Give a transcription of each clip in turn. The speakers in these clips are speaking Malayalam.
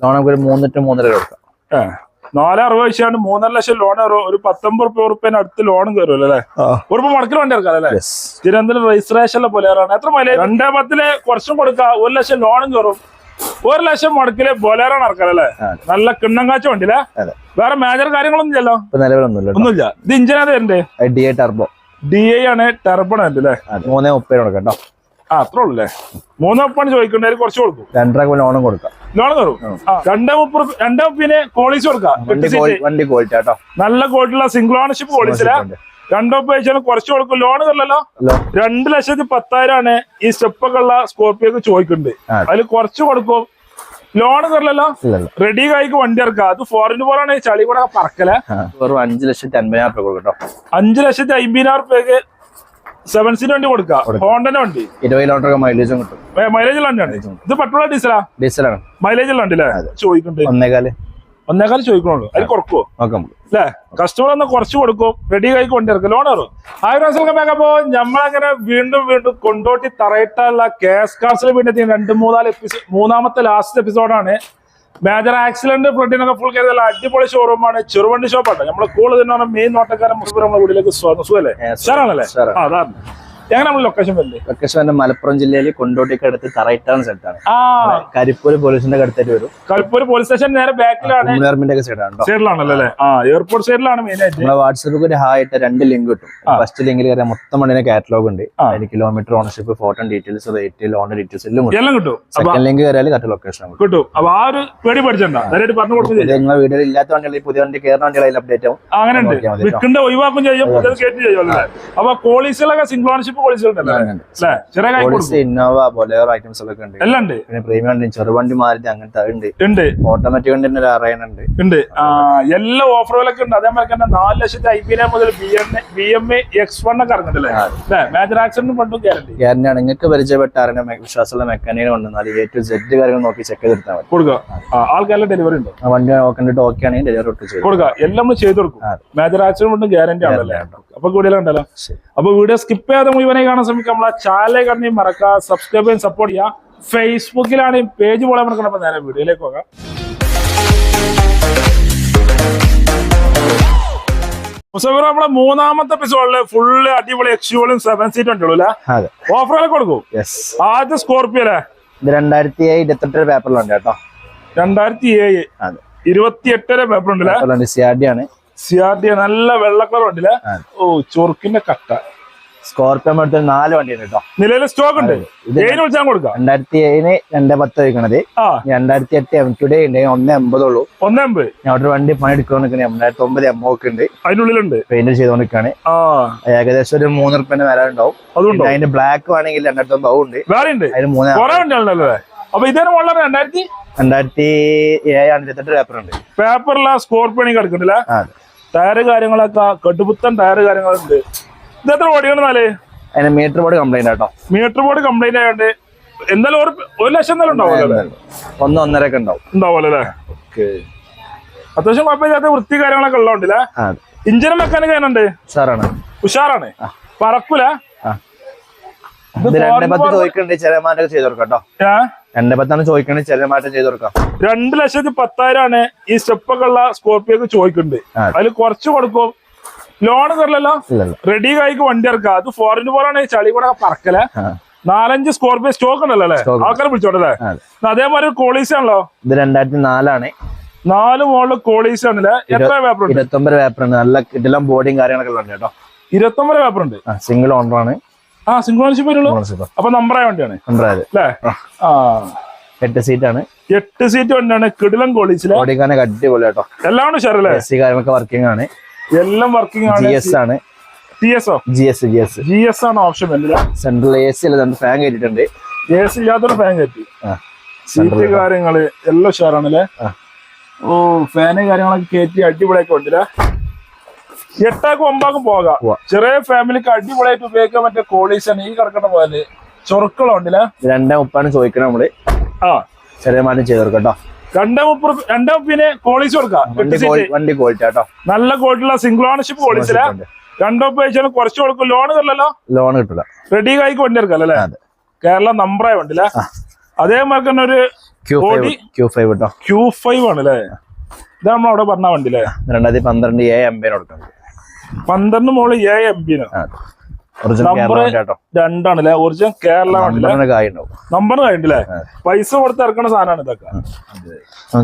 ലോൺ നമുക്ക് ഒരു മൂന്നിട്ട് മൂന്നര കൊടുക്കാം. നാല് അറുപത് വെച്ചാണ്ട് മൂന്നര ലക്ഷം ലോൺ ഒരു പത്തൊമ്പത് റുപ്യ ഉറുപ്പ്യന് അടുത്ത് ലോണും കയറുമല്ലോ അല്ലേ? ഉറുപ്പ് മടക്കിൽ വണ്ടി ഇറക്കാം അല്ലേ? തിരുവനന്തപുരം രജിസ്ട്രേഷനിലെ പോലെ എത്ര മൈലേജ്? രണ്ടേ പത്തിൽ കുറച്ചും കൊടുക്കാം ഒരു ലക്ഷം ലോണും കയറും ഒരു ലക്ഷം മുടക്കിൽ ബൊലേറാണ് ഇറക്കാം അല്ലേ? അതെ. നല്ല കിണ്ണങ്കാച്ച വണ്ടിയില്ലേ അതെ. വേറെ മേജർ കാര്യങ്ങളൊന്നും ഇല്ലല്ലോ നിലവിലൊന്നുമില്ല. ഒന്നുമില്ല. ഇത് ഇഞ്ചിനാ തരണ്ടേ D A turbo D I ആണ് ടെർബൺ ഉണ്ട് അല്ലേ? മൂന്നേ മുപ്പത് കൊടുക്കാം കേട്ടോ. ആ അത്രേ ഉള്ളൂ മൂന്ന് കുറച്ച് കൊടുക്കും. രണ്ടര ലോണും കൊടുക്കാം. ലോൺ തരും. രണ്ടേ മുപ്പത് രണ്ടേ മുപ്പിന് പോളിസി കൊടുക്കാം. വണ്ടി ക്വാളിറ്റി കേട്ടോ നല്ല ക്വാളിറ്റിയുള്ള സിംഗിൾ ഓണർഷിപ്പ് പോളിസില രണ്ടോ പേജാണ് കുറച്ച് കൊടുക്കും. ലോൺ കയറില്ലല്ലോ രണ്ടു ലക്ഷത്തി പത്തായിരം ആണ് ഈ സ്റ്റെപ്പൊക്കെ ഉള്ള സ്കോർപ്പിയോക്ക് ചോദിക്കുന്നുണ്ട്. അതിൽ കുറച്ച് കൊടുക്കും. ലോൺ തരലല്ലോ റെഡി കായിക്ക് വണ്ടി ഇറക്കാം അത് ഫോറിന് പോലാണ്. ആണ് ചളി കൂടെ പറക്കല. വെറും അഞ്ചു ലക്ഷത്തി അൻപതിനായിരം രൂപ കൊടുക്കാം അഞ്ചു ലക്ഷത്തി അമ്പതിനായിരം റുപ്യക്ക് സെവൻ സീറ്റ് വണ്ടി കൊടുക്കാം. ഹോണ്ടന്റെ വണ്ടി. ഇരുപത് കിലോമീറ്റർ മൈലേജും കിട്ടും. മൈലേജ് ഉള്ള വണ്ടിയാണ്. ഇത് പെട്രോൾ ഡീസലാ? ഡീസലാണ്. മൈലേജ് ഉള്ള വണ്ടില്ലേ ചോദിക്കുന്നുണ്ട് ഒന്നേകാൽ. ഒന്നേകാൽ ചോദിക്കണുള്ളൂ. അതിൽ നോക്കാം. അല്ലേ കസ്റ്റമർ ഒന്ന് കുറച്ച് കൊടുക്കും. റെഡി ആയി കൊണ്ടിറക്കും ലോൺ കയറും ആയിരം ബാക്കപ്പോ നമ്മളങ്ങനെ വീണ്ടും വീണ്ടും കൊണ്ടോട്ടി തറയിട്ടുള്ള കേസ് കാർസിൽ വീണ്ടെത്തി രണ്ട് മൂന്നാൽ എപ്പിസോഡ് മൂന്നാമത്തെ ലാസ്റ്റ് എപ്പിസോഡാണ് മേജർ ആക്സിഡന്റ് ഫ്ലഡിനൊക്കെ ഫുൾ കരുതല്ല അടിപൊളി ഷോറൂമാണ് ചെറുവണ്ടി ഷോപ്പാണ് നമ്മളെ കൂടുതൽ മെയിൻ നോട്ടക്കാരൻ നമ്മുടെ വീട്ടിലേക്ക് സ്വാഗതം സുഖല്ലേ? സാറാണല്ലേ ആ അതാണ് ലൊക്കേഷൻ വരില്ലേ ലൊക്കേഷൻ മലപ്പുറം ജില്ലയിൽ കൊണ്ടോട്ടിക്ക് അടുത്ത് തറയിട്ടാണ് സ്ഥലത്താണ്. കരിപ്പൂര് പോലീസിന്റെ അടുത്തായിട്ട് വരും. കരിപ്പൂര് പോലീസ് സ്റ്റേഷൻ നേരെ ബാക്കിലാണ് സൈഡാണ് സൈഡിലാണല്ലോ ആ എയർപോർട്ട് സൈഡിലാണ് മെയിൻ ആയിട്ട്. നമ്മളെ വാട്സപ്പിൽ ഒരു ഹായ് ഇട്ട് രണ്ട് ലിങ്ക് കിട്ടും. ഫസ്റ്റ് ലിങ്കിൽ കയറിയാൽ മൊത്തം വണ്ടിന്റെ കാറ്റലോഗ് ഉണ്ട്. അതിന് kilometre ownership photo details rate loan details എല്ലാം കിട്ടും. സെക്കൻഡ് ലിങ്ക് കയറിയാൽ കറക്റ്റ് ലൊക്കേഷൻ കിട്ടും. അപ്പൊ ആ ഒരു പേടി വീഡിയോയിൽ ഇല്ലാത്ത വണ്ടികളിൽ പുതിയ വണ്ടി കയറുന്ന വണ്ടികളിൽ അപ്ഡേറ്റ് ആവും. അങ്ങനെ വിൽക്കേണ്ട ഒഴിവാക്കും ചെയ്യും. പുതിയത് കയറ്റി ചെയ്യും ഓണർഷിപ്പ് അപ്പൊ സിംഗ്ലോൺഷിപ്പ് ഇന്നോവ ബൊലേറോ ഐറ്റംസ് ഒക്കെ ഉണ്ട്. എല്ലാം ഉണ്ട്. പിന്നെ പ്രീമിയം വണ്ടി ചെറുവണ്ടി മാരുതി അങ്ങനത്തെ ഉണ്ട്. ഉണ്ട്. ഓട്ടോമാറ്റിക് തന്നെ ഉണ്ട്. എല്ലാ ഓഫറുകളൊക്കെ ഉണ്ട്. അതേമാതിരി തന്നെ നാല് ലക്ഷത്തി അയ്യായിരം മുതൽ B M B M X one ഒക്കെ മേജർ ആക്സിഡന്റ് ഫണ്ടും ഗ്യാരണ്ടി ഗ്യാരണ്ടി ആണ്. നിങ്ങൾക്ക് പരിചയപ്പെട്ട അറിയുന്ന വിശ്വാസമുള്ള മെക്കാനികൾ ഉണ്ട് എ ടു സെഡ് കാര്യങ്ങൾ നോക്കി ചെക്ക് ചെയ്തെടുത്താൽ മതി. കൊടുക്കുക. ആൾക്കാരുടെ ഡെലിവറി ഉണ്ട്? വണ്ടി നോക്കണ്ടിട്ട് ഓക്കെ ആണെങ്കിൽ ഡെലിവറി കൊടുക്കുക. എല്ലാം നമ്മൾ ചെയ്ത് കൊടുക്കും. മേജർ ആക്സിഡന്റ് ഫണ്ടും ഗ്യാരണ്ടി ആണല്ലേ? അപ്പൊ കൂടുതലും ഉണ്ടല്ലോ. അപ്പൊ വീഡിയോ സ്കിപ്പ് ചെയ്യാതെ മുഴുവനായി കാണാൻ ശ്രമിക്കാം നമ്മളെ ചാനൽ കണ്ണി മറക്കുക സബ്സ്ക്രൈബ് ചെയ്യാൻ സപ്പോർട്ട് ചെയ്യാം ഫേസ്ബുക്കിലാണ് പേജ് പോലെ മറക്കണം. അപ്പൊ നേരെ വീഡിയോയിലേക്ക് പോകാം. മുസഫിർ നമ്മളെ മൂന്നാമത്തെ എപ്പിസോഡിൽ ഫുള്ള് അടിപൊളി എക്സ്യൂളും സെവൻ സീറ്റ് ഉണ്ടല്ലോ അല്ലെ? അതെ. ഓഫറുകളൊക്കെ കൊടുക്കും? യെസ് സ്കോർപിയോ സ്കോർപ്പിയോ അല്ലേ? ഇത് രണ്ടായിരത്തി ഇരുപത്തെട്ടര പേപ്പറിലുണ്ട് കേട്ടോ. രണ്ടായിരത്തി ഏഴ് ഇരുപത്തി എട്ടര പേപ്പർ ഉണ്ടല്ലേ പേപ്പറിലുണ്ട് സി ആർ ഡി ആണ്. സി ആർ ഡി നല്ല വെള്ള കളർ അതെ. ഓ ചൊറുക്കിന്റെ കട്ട. സ്കോർപിയോ എടുത്ത നാല് വണ്ടി ഉണ്ട്. കേട്ടോ നിലവിൽ സ്റ്റോക്ക് ഉണ്ട് വിളിച്ചാൽ കൊടുക്കാം? രണ്ടായിരത്തി ഏഴിന് രണ്ടേ പത്ത് വയ്ക്കണത്. രണ്ടായിരത്തി എട്ട് എം ടുഡേ ഉണ്ട് ഒന്ന് എൺപതുള്ളൂ എൺപത്. ഞാൻ ഒരു വണ്ടി പണി എടുക്കാൻ രണ്ടായിരത്തി ഒമ്പത് എം ഒക്കെ ഉണ്ട്. അതിനുള്ളിലുണ്ട്. പെയിന്റ് ചെയ്തോണ്ടിരിക്കാണ് ആ. ഏകദേശം ഒരു മൂന്ന് റുപ്യന്റെ വില ഉണ്ടാവും. പിന്നെ അതിന്റെ ബ്ലാക്ക് വേണമെങ്കിൽ രണ്ടായിരത്തി ഒമ്പത് ഉണ്ട്. വേറെ ഉണ്ട്. അതിന് മൂന്ന് അപ്പൊ ഇതേ വളരെ രണ്ടായിരത്തി രണ്ടായിരത്തി ഏഴാണ് ഇരുപത്തെട്ട് പേപ്പർ ഉണ്ട്. പേപ്പറിലാ സ്കോർപ്പിയോ കിടക്കുന്നില്ല ആ ടയറ് കാര്യങ്ങളൊക്കെ കെട്ടുപുത്തൻ ടയറ് കാര്യങ്ങളുണ്ട്. ഇത് എത്ര ഓടിക്കണെന്നാൽ അതിന് meter board complaint auto meter board complaint ആയതുകൊണ്ട് എന്തായാലും ഒരു ഒരു ലക്ഷം എന്തായാലും ഉണ്ടാവുമല്ലോ ഒന്ന് ഒന്നര ഒക്കെ ഉണ്ടാവും. ഉണ്ടാവുമല്ലോ അല്ലേ? അത്യാവശ്യം കുഴപ്പമില്ലാത്ത വൃത്തി കാര്യങ്ങളൊക്കെ ഉള്ളതുകൊണ്ടില്ലേ ഇഞ്ചിന് മെക്കാനിക് അതിനുണ്ട് സാറാണ് ഉഷാറാണ്. പറക്കൂല. ചോദിക്കണ്ട്? രണ്ടേ പത്താണ് ചോദിക്കണേ ചെറിയ മാറ്റം ചെയ്ത് കൊടുക്കാം. രണ്ട് ലക്ഷത്തി പത്തായിരം ആണ് ഈ സ്റ്റെപ്പൊക്കെ ഉള്ള സ്കോർപ്പിയോക്ക് ചോദിക്കുന്നുണ്ട് അതിൽ കുറച്ച് കൊടുക്കും. ലോൺ കയറില്ലല്ലോ ഇല്ലല്ലോ റെഡി കായിക്ക് വണ്ടി ഇറക്കാം അത് ഫോറിന് പോലാണ് ചളി കൂടെ പറക്കല. നാലഞ്ച് സ്കോർപ്പിയോ സ്റ്റോക്ക് ഉണ്ടല്ലോ അല്ലേ. ആൾക്കാരെ വിളിച്ചോട്ടല്ലേ അതേപോലെ അതേമാതിരി കോളീസ് ആണല്ലോ? ഇത് രണ്ടായിരത്തി നാലാണ് നാല് മോൾ കോളീസ് ആണല്ലേ? എത്ര പേപ്പർ ഉണ്ട്? ഇരുപത്തൊമ്പത് പേപ്പർ ഉണ്ട്. നല്ല കിടിലം ബോഡിയും കാര്യങ്ങളൊക്കെ ഉള്ളത് കേട്ടോ. ഇരുപത്തൊമ്പത് പേപ്പർ ഉണ്ട്. സിംഗിൾ ഓണർ ഓണറാണ് ആ സിംഗിൾ വരുള്ളൂ. അപ്പൊ നമ്പറായ വണ്ടിയാണ്. അല്ലേ? ആ. എട്ട് സീറ്റാണ് എട്ട് സീറ്റ് വണ്ടിയാണ് കിടിലം കോളേജിലെ ഓടിക്കാനൊക്കെ അടിപൊളി കേട്ടോ. എല്ലാം അല്ലേ കാര്യങ്ങളൊക്കെ വർക്കിംഗ് ആണ്. എല്ലാം വർക്കിംഗ് ജി ആണ് എസ് ആണ്. T S G S G S G S ആണ് ഓപ്ഷൻ വരില്ല. സെൻട്രൽ എ സി അല്ല ഫാൻ കയറ്റിട്ടുണ്ട് എ സി ഇല്ലാത്തൊരു ഫാൻ കയറ്റി സീറ്റ് കാര്യങ്ങൾ എല്ലാം ഷെയറാണല്ലേ ആ. ഓ ഫാന് കാര്യങ്ങളൊക്കെ കയറ്റി അടിപൊളിയൊക്കെ ഉണ്ടല്ലേ എട്ടാക്കും ഒമ്പാക്കും പോകാം. ചെറിയ ഫാമിലിക്ക് അടിപൊളിയായിട്ട് ഉപയോഗിക്കാൻ പറ്റിയ ആണ് ഈ കിടക്കണ പോലെ. ചൊറുക്കളുണ്ടല്ലേ രണ്ടേ മുപ്പാണ് ചോദിക്കണം നമ്മൾ. ആ. ചെറിയ മാറ്റം ചെയ്ത് കൊടുക്കാം കേട്ടോ. രണ്ടേ മുപ്പത് രണ്ടേ മുപ്പിന് കോളീസ് കൊടുക്കാം. വണ്ടി ക്വാളിറ്റി കേട്ടോ നല്ല ക്വാളിറ്റിയുള്ള സിംഗിൾ ഓണർഷിപ്പ് കോളീസിലെ രണ്ടോ പേജാണ് കുറച്ച് കൊടുക്കും. ലോൺ കിട്ടില്ലല്ലോ? ലോൺ കിട്ടില്ല. റെഡി കായിക്ക് വണ്ടി എടുക്കാം അല്ലേ? കേരള നമ്പറായ വണ്ടില്ലേ അതേമാതിരി തന്നെ ഒരു ക്യൂ ഫൈവ്? ക്യൂ ഫൈവ് കേട്ടോ ക്യൂ ഫൈവ് ആണ് അല്ലേ? ഇതാ നമ്മളവിടെ പറഞ്ഞ വണ്ടി അല്ലേ? രണ്ടായിരത്തി പന്ത്രണ്ട് എ എംബിന് കൊടുക്കുന്നത്. പന്ത്രണ്ട് മോൾ എ എം Number- രണ്ടാണ് അല്ലെ ഒറിജിനൽ കേരള നമ്പർ കഴിഞ്ഞില്ലേ പൈസ കൊടുത്ത് ഇറക്കുന്ന സാധനമാണ് ഇതൊക്കെ.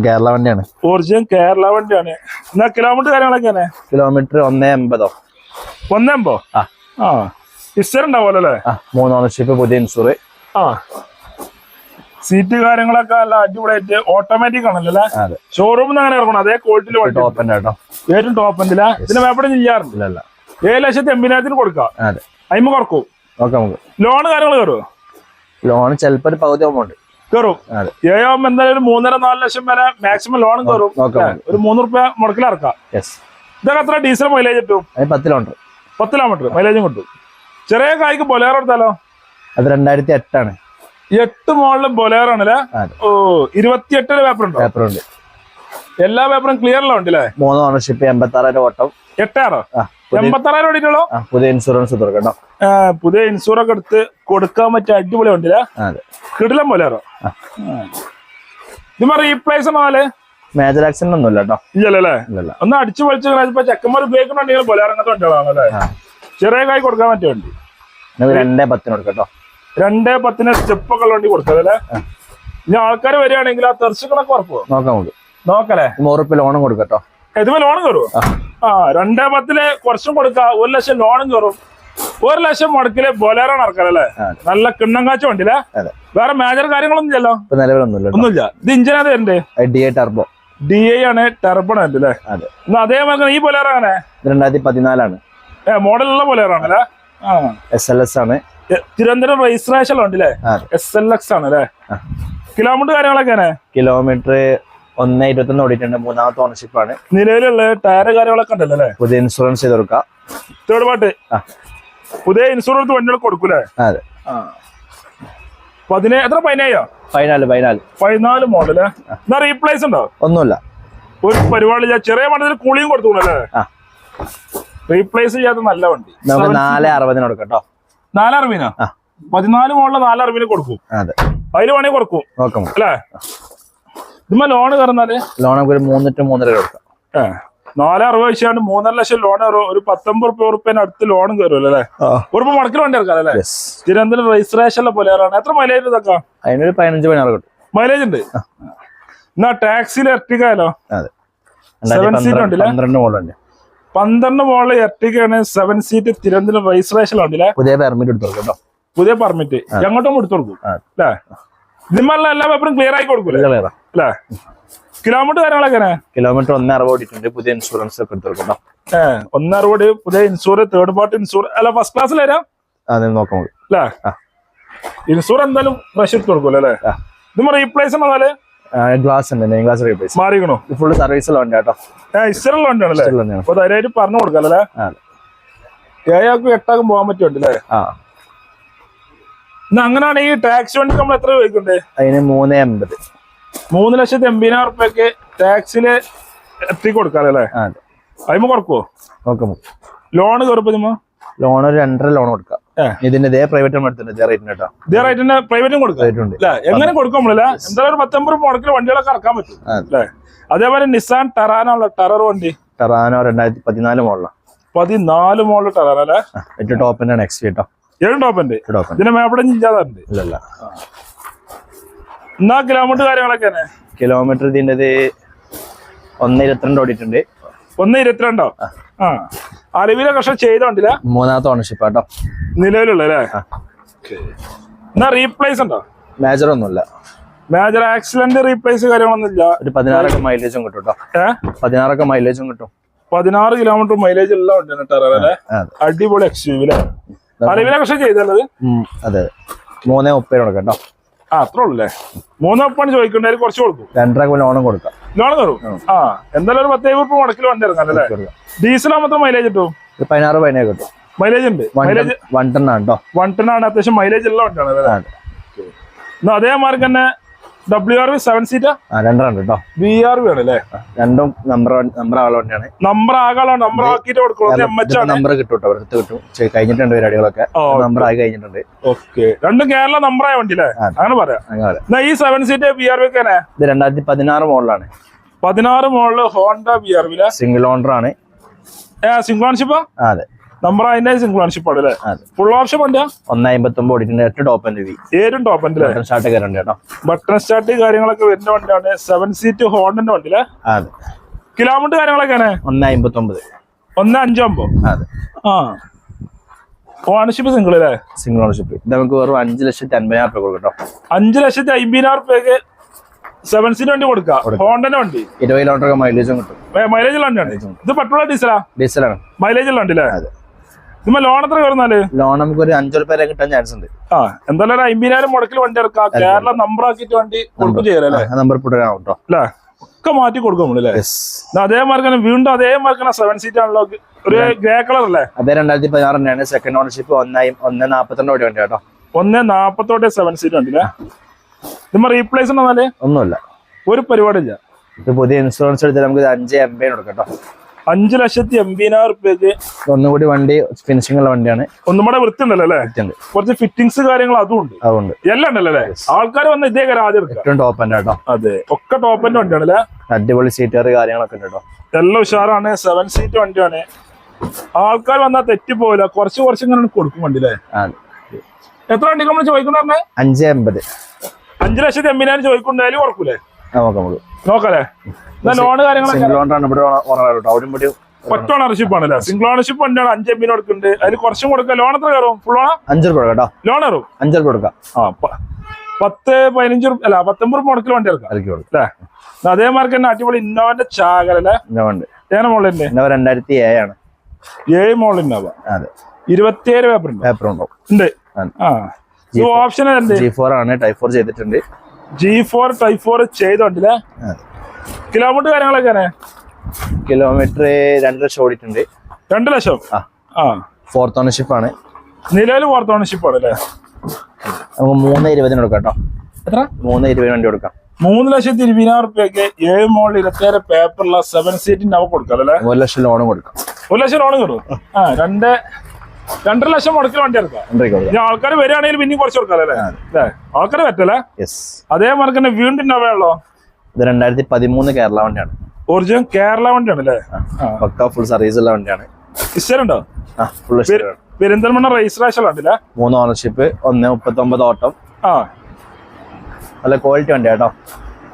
കേരള വണ്ടിയാണ്. ഒറിജിനൽ കേരള വണ്ടിയാണ്. എന്നാ കിലോമീറ്റർ കാര്യങ്ങളൊക്കെയാണ് കിലോമീറ്റർ ഒന്നേ എൺപതോ. ഒന്നേമ്പോ ആ. ആ. ഹിസ്റ്ററി ഉണ്ടാവുമല്ലോ അല്ലേ? മൂന്ന് ഓണർഷിപ്പ് പുതിയ ഇൻഷുർ ആ. സീറ്റ് കാര്യങ്ങളൊക്കെ അല്ല അടിപൊളിയായിട്ട് ഓട്ടോമാറ്റിക് ആണല്ലോ അല്ലേ? ഷോറൂമിൽ നിന്ന് അങ്ങനെ ഇറങ്ങണം. അതേ ക്വാളിറ്റിയിൽ ഓപ്പൺ കേട്ടോ. ഏറ്റവും ടോപ്പ് എന്തില്ല ഇതിന് മേപ്പടെ ചെയ്യാറുണ്ട് ഇല്ല ഏഴ് ലക്ഷത്തി എൺപതിനായിരത്തിന് കൊടുക്കാം. അതെ. അയിമ കുറക്കും. ഓക്കെ നമുക്ക്. ലോൺ കാര്യങ്ങൾ കയറുമോ ലോൺ ചിലപ്പോൾ ഒരു പകുതി ആവുമ്പോണ്ട് കയറും. അതെ. ഏഴാകുമ്പോ എന്തായാലും മൂന്നര നാല് ലക്ഷം വരെ മാക്സിമം ലോൺ കയറും. ഒരു മൂന്ന് റുപ്യ മുടക്കിൽ ഇറക്കാം യെസ് ഇതൊക്കെ എത്ര ഡീസൽ മൈലേജ് കിട്ടും? പത്ത് കിലോമീറ്റർ പത്ത് കിലോമീറ്റർ മൈലേജും കിട്ടും. ചെറിയ കായ്ക്ക് ബൊലേറോ എടുത്താലോ? അത് രണ്ടായിരത്തി എട്ടാണ്. എട്ട് മോളിലും ബൊലേറോ ആണല്ലേ? ഓ ഇരുപത്തിയെട്ടിൽ പേപ്പർ ഉണ്ട്? പേപ്പർ ഉണ്ട്. എല്ലാ പേപ്പറും ക്ലിയറിലും ഉണ്ടല്ലേ മൂന്ന് ഓണർഷിപ്പ് എൺപത്തി ആറായിരം ഓട്ടം. എട്ടാറോ? എൺപത്തി ഓടിയിട്ടുള്ളൂ? പുതിയ ഇൻഷുറൻസ് തുറക്കാം പുതിയ ഇൻഷുറൻസ് എടുത്ത് കൊടുക്കാൻ പറ്റിയ അടിപൊളി ഉണ്ടല്ലേ കിടിലം പോലെ. ഇതുമ്പോ റീപ്ലേസ് ആണോ മേജർ ആക്സിഡന്റ് ഒന്നും ഇല്ലട്ടോ ഇല്ലല്ലേ ഇല്ലല്ല ഒന്ന് അടിച്ചു പൊളിച്ച് ഇപ്പൊ ചെക്കന്മാർ ഉപയോഗിക്കുന്നുണ്ടെങ്കിൽ പോലെ അങ്ങനത്തെ വണ്ടികളാണല്ലേ ചെറിയ കായ് കൊടുക്കാൻ പറ്റിയ വണ്ടി. രണ്ടേ പത്തിന് കൊടുക്കട്ടോ കേട്ടോ രണ്ടേ പത്തിന് സ്റ്റെപ്പ് ഒക്കെ ഉള്ള വണ്ടി കൊടുക്കാം അല്ലേ ഇനി ആൾക്കാർ വരികയാണെങ്കിൽ ആ തെർച്ചുകളൊക്കെ ഉറപ്പ്. നോക്കാം നമുക്ക്. നോക്കല്ലേ? നൂറുപ്യ ലോണും കൊടുക്കട്ടോ. കേട്ടോ ഇതുമേ ലോൺ കയറുമോ ആ. രണ്ടേ പത്തിൽ കുറച്ചും കൊടുക്കാം ഒരു ലക്ഷം ലോണും കയറും ഒരു ലക്ഷം മുടക്കിൽ ബൊലേറാണ് ഇറക്കാനല്ലേ നല്ല കിണ്ണം കാച്ച വണ്ടിയില്ലേ വേറെ മേജർ കാര്യങ്ങളൊന്നും ഇല്ലല്ലോ? നിലവിലൊന്നുമില്ല ഒന്നുമില്ല. ഇത് ഇഞ്ചിനാ തരണ്ടേ D A turbo D I ആണ് ടർബൺ ഉണ്ട് അല്ലേ? അതെ. എന്നാ അതേമാതിരി ഈ ബൊലേറ അങ്ങനെ രണ്ടായിരത്തി പതിനാലാണ്. ഏ മോഡലുള്ള ഉള്ള ആ. എസ് എൽ എസ് ആണ്. എ, തിരുവനന്തപുരം രജിസ്ട്രേഷൻ ഉണ്ട് അല്ലേ എസ് എൽ എക്സ് ആണ് അല്ലേ? കിലോമീറ്റർ കിലോമീറ്റർ കാര്യങ്ങളൊക്കെയാണ് കിലോമീറ്റർ ഒന്ന് ഇരുപത്തൊന്ന് ഓടിയിട്ടുണ്ട്. മൂന്നാമത്തെ ഓണർഷിപ്പ് ആണ്. നിലവിലുള്ള ടയർ കാര്യങ്ങളൊക്കെ ഉണ്ടല്ലോ അല്ലേ? പുതിയ ഇൻഷുറൻസ് ചെയ്ത് കൊടുക്കാം. തേർഡ് പാർട്ടി പുതിയ ഇൻഷുറൻസ് വണ്ടികൾ കൊടുക്കൂലേ അതെ. എത്ര പതിനേഴോ പതിനാല് പതിനാല്. പതിനാല് മോഡൽ എന്നാ റീപ്ലേസ് ഉണ്ടോ? ഒന്നുമില്ല. ഒരു പരിപാടി ചെറിയ വണ്ടി കൂളിയും കൊടുത്തുകൂടല്ലേ റീപ്ലേസ് ചെയ്യാത്ത നല്ല വണ്ടി. നമുക്ക് നാല് അറുപതിന് കൊടുക്കട്ടോ നാലറുപതിനോ പതിനാല് മോളിൽ നാലറുപതിന് കൊടുക്കും. അതെ. അതിൽ വേണമെങ്കിൽ കൊടുക്കും. നോക്കാം. അല്ലേ? ഇതുമ്മ ലോണ് കയറുന്നാൽ ലോൺ നമുക്ക് ഒരു മൂന്ന് ടു മൂന്നര കൊടുക്കാം നാല് അറുപത് വെച്ചാണ്ട് മൂന്നര ലക്ഷം ലോൺ ഒരു പത്തൊമ്പത് റുപ്യ ഉറുപ്പ്യന് അടുത്ത് ലോണും കയറുമല്ലോ അല്ലേ? ഉറുപ്പ് മുടക്കിൽ വണ്ടി ഇറക്കാം അല്ലേ? തിരുവനന്തപുരം രജിസ്ട്രേഷനിലെ പോലെയാണ്? എത്ര മൈലേജ് ഇതൊക്കെ? അതിനൊരു പതിനഞ്ച് പതിനാറ് കിട്ടും. മൈലേജ് ഉണ്ട്? എന്നാ ടാക്സിയിൽ എർട്ടിക്കായാലോ പന്ത്രണ്ട് ഉണ്ടല്ലേ? പന്ത്രണ്ട് മോളുണ്ട് പന്ത്രണ്ട് മോളിൽ എർട്ടിക്കാണ് സെവൻ സീറ്റ് തിരുവനന്തപുരം രജിസ്ട്രേഷൻ ഉണ്ടല്ലേ പുതിയ പെർമിറ്റ് എടുത്തു കൊടുക്കും പുതിയ പെർമിറ്റ് എങ്ങോട്ടും കൊടുത്തു കൊടുക്കും. അല്ലേ? ഇതിന്മല്ല എല്ലാ പേപ്പറും ക്ലിയർ ആയി കൊടുക്കൂലേ? അല്ലേ? കിലോമീറ്റർ കാര്യങ്ങളൊക്കെ? കിലോമീറ്റർ ഒന്നര ഓടിട്ടുണ്ട് ഓടിയിട്ടുണ്ട് പുതിയ ഇൻഷുറൻസ് ഒക്കെ എടുത്തോ കൊടുക്കാം ഒന്നര ഏ പുതിയ ഇൻഷുറൻസ് തേർഡ് പാർട്ടി ഇൻഷുറൻസ് അല്ല ഫസ്റ്റ് ക്ലാസ്സിൽ വരാം. അതെ നോക്കാം അല്ലേ. ഇൻഷൂർ എന്തായാലും ഫ്രഷ് എടുത്ത് കൊടുക്കൂലേ അല്ലേ? ഇത് റീപ്ലേസ് എന്നാൽ ഗ്ലാസ് ഉണ്ട് നെയിം ഗ്ലാസ് റീപ്ലേസ് മാറിക്കണോ ഫുൾ സർവീസിലുള്ള വണ്ടി കേട്ടോ ഇഷ്ടമുള്ള വണ്ടിയാണ്. അപ്പൊ ധൈര്യമായിട്ട് പറഞ്ഞു കൊടുക്കാം അല്ലേ? ഏഴാക്കും എട്ടാക്കും പോകാൻ പറ്റുമല്ലേ ആ. ഇന്ന് അങ്ങനെയാണെങ്കിൽ ടാക്സി വണ്ടി നമ്മൾ എത്ര ചോദിക്കണ്ടേ അതിന് മൂന്ന് എൺപത്. മൂന്ന് ലക്ഷത്തി എൺപതിനായിരം റുപ്യക്ക് ടാക്സിൽ എത്തി കൊടുക്കാറല്ലേ ആ അതെ. അതിമ കൊടുക്കുവോ? ഓക്കെ ലോൺ കയറിപ്പോ ലോൺ ഒരു രണ്ടര ലോൺ കൊടുക്കാം. ഇതിന്റെ ഇതേ പ്രൈവറ്റ് എടുത്തിട്ടുണ്ട് ഇതേ റേറ്റിന് കേട്ടോ. ഇതേ റേറ്റിന് പ്രൈവറ്റും കൊടുക്കാം? റേറ്റ് എങ്ങനെ കൊടുക്കും നമ്മളല്ല എന്തായാലും ഒരു പത്തൊമ്പത് മുടക്കിൽ വണ്ടികളൊക്കെ ഇറക്കാൻ പറ്റും അതെ. അതേപോലെ നിസാൻ ടെറാനോ ടെറർ വണ്ടി? ടെറാനോ രണ്ടായിരത്തി പതിനാല് മോഡലാണ് പതിനാല് മോഡൽ ടെറാനോ അല്ലെ? ഏറ്റവും ടോപ്പിന്റെ നെക്സ്റ്റ് കേട്ടോ ഏഴും ടോപ്പുണ്ട് ടോപ്പ് ഇതിന്റെ മേപ്പടെ ഇല്ലാതുണ്ട് ഇല്ലല്ല. എന്നാ കിലോമീറ്റർ കാര്യങ്ങളൊക്കെ കിലോമീറ്റർ ഇതിന്റെ ഒന്ന് ഇരുപത്തിരണ്ട് ഓടിയിട്ടുണ്ട്. ഒന്ന് ഇരുപത്തിരണ്ടോ? ആ. അലവിലെ കഷ്ടം ചെയ്തോണ്ടില്ല? മൂന്നാമത്തെ ഓണർഷിപ്പ് കേട്ടോ നിലവിലുള്ള അല്ലേ? ആ. എന്നാ റീപ്ലേസ് ഉണ്ടോ? മേജർ ഒന്നുമില്ല. മേജർ ആക്സിഡന്റ് റീപ്ലേസ് കാര്യങ്ങളൊന്നും ഇല്ല ഒരു പതിനാറൊക്കെ മൈലേജും കിട്ടും പതിനാറൊക്കെ മൈലേജും കിട്ടും. പതിനാറ് കിലോമീറ്റർ മൈലേജ് എല്ലാം ഉണ്ട് ടെറർ അല്ലേ അടിപൊളി എക്സ് ഉം, അതെ. മൂന്നേ മുപ്പത് കൊടുക്കാം കേട്ടോ. ആ അത്രേ ഉള്ളല്ലേ? മൂന്നൊപ്പാണ് കുറച്ച് കൊടുക്കും. രണ്ടര ലോണും കൊടുക്കാം. ലോൺ തരും? ആ എന്തായാലും ഒരു പത്തേ ഉറുപ്പ് മുടക്കിൽ വണ്ടി ഡീസൽ ആകുമ്പോൾ മൈലേജ് കിട്ടും? പതിനാറ് പതിനേഴ് കിട്ടും. മൈലേജ് ഉണ്ട്. മൈലേജ് വൺ ആണ് കേട്ടോ. വൺ ആണ്. അത്യാവശ്യം മൈലേജ് ഉള്ള വണ്ടിയാണ് എന്നാ അതേമാതിരി തന്നെ ഡബ്ല്യു ആർ വി സെവൻ സീറ്റാ രണ്ടെണ്ണം കേട്ടോ ബി ആർ വി ആണ് അല്ലേ രണ്ടും നമ്പർ നമ്പർ ആളെ വണ്ടിയാണ്. നമ്പർ ആകാളോ നമ്പർ ആക്കിയിട്ട് കൊടുക്കുന്നത് എം എച്ച് ആണ്. നമ്പർ കിട്ടും കേട്ടോ അടുത്ത് കിട്ടും. കഴിഞ്ഞിട്ടുണ്ട് പരിപാടികളൊക്കെ. നമ്പർ ആയി കഴിഞ്ഞിട്ടുണ്ട്. ഓക്കെ. രണ്ടും കേരള നമ്പർ ആയ വണ്ടി അല്ലേ അങ്ങനെ പറയാം. ഈ seven seat B R V ഒക്കെ ഇത് രണ്ടായിരത്തി പതിനാറ് മോഡലാണ്. പതിനാറ് model Honda B R V single owner ആണ്. സിംഗിൾ ഓണർഷിപ്പ് അതെ. നമ്പർ അതിന്റെ സിംഗിൾ ഓൺഷിപ്പ് ആണ് അല്ലേ? ഫുൾ ഓപ്ഷൻ വണ്ടിയാ? ഒന്ന് അമ്പത്തി ഒമ്പത് ഓടിയിട്ടുണ്ട്. എട്ട് ടോപ്പ് ആൻഡ് വി ഏരും ടോപ്പ് ഉണ്ട് അല്ലേ? സ്റ്റാർട്ട് കയറുണ്ട് കേട്ടോ. ബട്ടൺ സ്റ്റാർട്ട് കാര്യങ്ങളൊക്കെ വരുന്ന വണ്ടിയാണ്. സെവൻ സീറ്റ് ഹോണ്ടന്റെ വണ്ടി അല്ലേ? അതെ. കിലോമീറ്റർ കാര്യങ്ങളൊക്കെയാണ്? ഒന്ന് അതെ. ആ. ഓണർഷിപ്പ് സിംഗിൾ അല്ലേ? സിംഗിൾ ഓണർഷിപ്പ് ഇത് നമുക്ക് വെറും അഞ്ച് ലക്ഷത്തി അൻപതിനായിരം രൂപ അഞ്ച് ലക്ഷത്തി അമ്പതിനായിരം രൂപയ്ക്ക് സെവൻ സീറ്റ് വണ്ടി കൊടുക്കാം. ഹോണ്ടന്റെ വണ്ടി. ഇരുപത് കിലോമീറ്റർ മൈലേജും കിട്ടും. മൈലേജ് ഉള്ള വണ്ടിയാണ്. ഇത് പെട്രോൾ ഡീസലാ ഡീസലാണ് മൈലേജ് ഉള്ള വണ്ടി അല്ലേ? ഇതുമ്പോ ലോൺ എത്ര ലോൺ നമുക്ക് ഒരു അഞ്ചു രൂപ കിട്ടാൻ ചാൻസ് ഉണ്ട്. ആ എന്തായാലും ഒരു അമ്പതിനായിരം മുടക്കിൽ വണ്ടി ഇറക്കാം കേരള നമ്പർ ആക്കിയിട്ട് വണ്ടി കൊടുക്കും ചെയ്യാലേ ആ നമ്പർ കേട്ടോ അല്ലേ? ഒക്കെ മാറ്റി കൊടുക്കും നമ്മളല്ലേ യെസ് അതേ മാർക്കാണ് വീണ്ടും അതേ മാർക്കാണ് സെവൻ സീറ്റ് ആണല്ലോ. ഒരു ഗ്രേ കളർ അല്ലേ? അതേ രണ്ടായിരത്തി പതിനാറ് തന്നെയാണ്. സെക്കൻഡ് ഓണർഷിപ്പ് ഒന്നായി ഒന്ന് നാപ്പത്തിരണ്ട് വണ്ടി കേട്ടോ. ഒന്ന് നാപ്പത്തോടെ സെവൻ സീറ്റ് ഉണ്ടല്ലേ ഇതുമ്പോ റീപ്ലേസ് ഉണ്ടെന്നാൽ? ഒന്നുമില്ല. ഒരു പരിപാടിയില്ല. ഇത് പുതിയ ഇൻഷുറൻസ് എടുത്താൽ നമുക്ക് അഞ്ച് എംബൈന് കൊടുക്കാം കേട്ടോ അഞ്ചു ലക്ഷത്തി എൺപതിനായിരം റുപ്യക്ക് ഒന്നുകൂടി വണ്ടി ഫിനിഷിംഗ് ഉള്ള വണ്ടിയാണ്. ഒന്നും കൂടെ വൃത്തി ഉണ്ടല്ലോ അല്ലേ കുറച്ച് ഫിറ്റിംഗ്സ് കാര്യങ്ങൾ അതും ഉണ്ട്. അതുകൊണ്ട് എല്ലാം ഉണ്ടല്ലോ അല്ലേ? ആൾക്കാർ വന്ന് ഇതേ കാര്യം ആദ്യം ഏറ്റവും ടോപ്പ് തന്നെ കേട്ടോ അതെ. ഒക്കെ ടോപ്പ് വണ്ടിയാണ് അല്ലേ? അടിപൊളി സീറ്റർ കാര്യങ്ങളൊക്കെ ഉണ്ട് കേട്ടോ. എല്ലാം ഉഷാറാണ്. സെവൻ സീറ്റ് വണ്ടിയാണ്. ആൾക്കാർ വന്നാൽ തെറ്റിപ്പോവില്ല കുറച്ച് കുറച്ച് ഇങ്ങനെ കൊടുക്കും വണ്ടി അല്ലേ? എത്ര വണ്ടി നമ്മൾ ചോദിക്കുന്ന അഞ്ച് എൺപത് അഞ്ചു ലക്ഷത്തി എൺപതിനായിരം ചോദിക്കുന്നുണ്ടായാലും കുറക്കൂലേ? നമുക്ക് നമുക്ക്. നോക്കല്ലേ? ലോണ് കാര്യങ്ങളൊക്കെ ഇവിടെ കേട്ടോ. ഒറ്റ ഓണർഷിപ്പ് ആണല്ലേ? സിംഗിൾ ഓണർഷിപ്പ് വണ്ടിയാണ്. അഞ്ച് എമ്മിന് കൊടുക്കുന്നുണ്ട്. അതിൽ കുറച്ചും കൊടുക്കാം. ലോൺ എത്ര കയറും? ഫുൾ ഓണ? അഞ്ച് രൂപ കേട്ടോ. ലോൺ കയറും? അഞ്ച് രൂപ കൊടുക്കാം. ആ പത്ത് പതിനഞ്ച് റുപ്യ അല്ല പത്തൊമ്പത് രൂപ മുടക്കിൽ വണ്ടി ഇറക്കാം അല്ലേ? അതേ മാർക്ക് തന്നെ അടിപൊളി ഇന്നോവന്റെ ചാകലല്ലേ ഏന മോളിന്റെ ഇന്നോവ രണ്ടായിരത്തി ഏഴാണ് ഏഴ് മോളിൽ ഇന്നോവ. അതെ. ഇരുപത്തിയേഴ് പേപ്പർ ഉണ്ട്? പേപ്പർ ഉണ്ടോ. ഉണ്ട് ആ. ഓപ്ഷൻ ആണ്. ടൈപ്പ് ഫോർ ചെയ്തിട്ടുണ്ട്. ജി ഫോർ ടൈപ്പ് ഫോർ ചെയ്തോണ്ടല്ലേ? കിലോമീറ്റർ കിലോമീറ്റർ കാര്യങ്ങളൊക്കെയാണ് കിലോമീറ്റർ രണ്ട് ലക്ഷം ഓടിയിട്ടുണ്ട്. രണ്ട് ലക്ഷം? ആ. ഫോർത്ത് ഓണർഷിപ്പ് ആണ്. നിലവിൽ ഫോർത്ത് ഓണർഷിപ്പ് ആണ് അല്ലേ? നമുക്ക് മൂന്ന് ഇരുപതിന് കൊടുക്കാം കേട്ടോ. എത്ര? മൂന്ന് ഇരുപതിന് വണ്ടി കൊടുക്കാം. മൂന്ന് ലക്ഷത്തി ഇരുപതിനായിരം റുപ്യക്ക് ഏഴ് മോളിൽ ഇരുപത്തിയേഴ് പേപ്പറുള്ള സെവൻ സീറ്റിന് അവ കൊടുക്കാം അല്ലേ? ഒരു ലക്ഷം ലോണും കൊടുക്കാം. ഒരു ലക്ഷം ലോണും കൊടുക്കും ആ രണ്ട് രണ്ടര ലക്ഷം മുടക്കിൽ വണ്ടി ഇറക്കാം ആൾക്കാർ വരികയാണെങ്കിൽ പിന്നെയും കുറച്ച് കൊടുക്കാം അല്ലേ? ആൾക്കാര് ആൾക്കാർ പറ്റല്ലേ യെസ് അതേ മാർക്ക് തന്നെ വീണ്ടും നവയുള്ളോ ഇത് രണ്ടായിരത്തി പതിമൂന്ന് കേരള വണ്ടിയാണ്. ഒറിജിനൽ കേരള വണ്ടിയാണ് അല്ലേ? പക്ക ഫുൾ സർവീസ് ഉള്ള വണ്ടിയാണ്. ഇഷ്ടമുണ്ടോ പെരിന്തൽമണ്ണ രജിസ്ട്രേഷൻ ഉണ്ടല്ലേ മൂന്ന് ഓണർഷിപ്പ് ഒന്ന് മുപ്പത്തൊമ്പത് ഓട്ടം. ആ. നല്ല ക്വാളിറ്റി വണ്ടി കേട്ടോ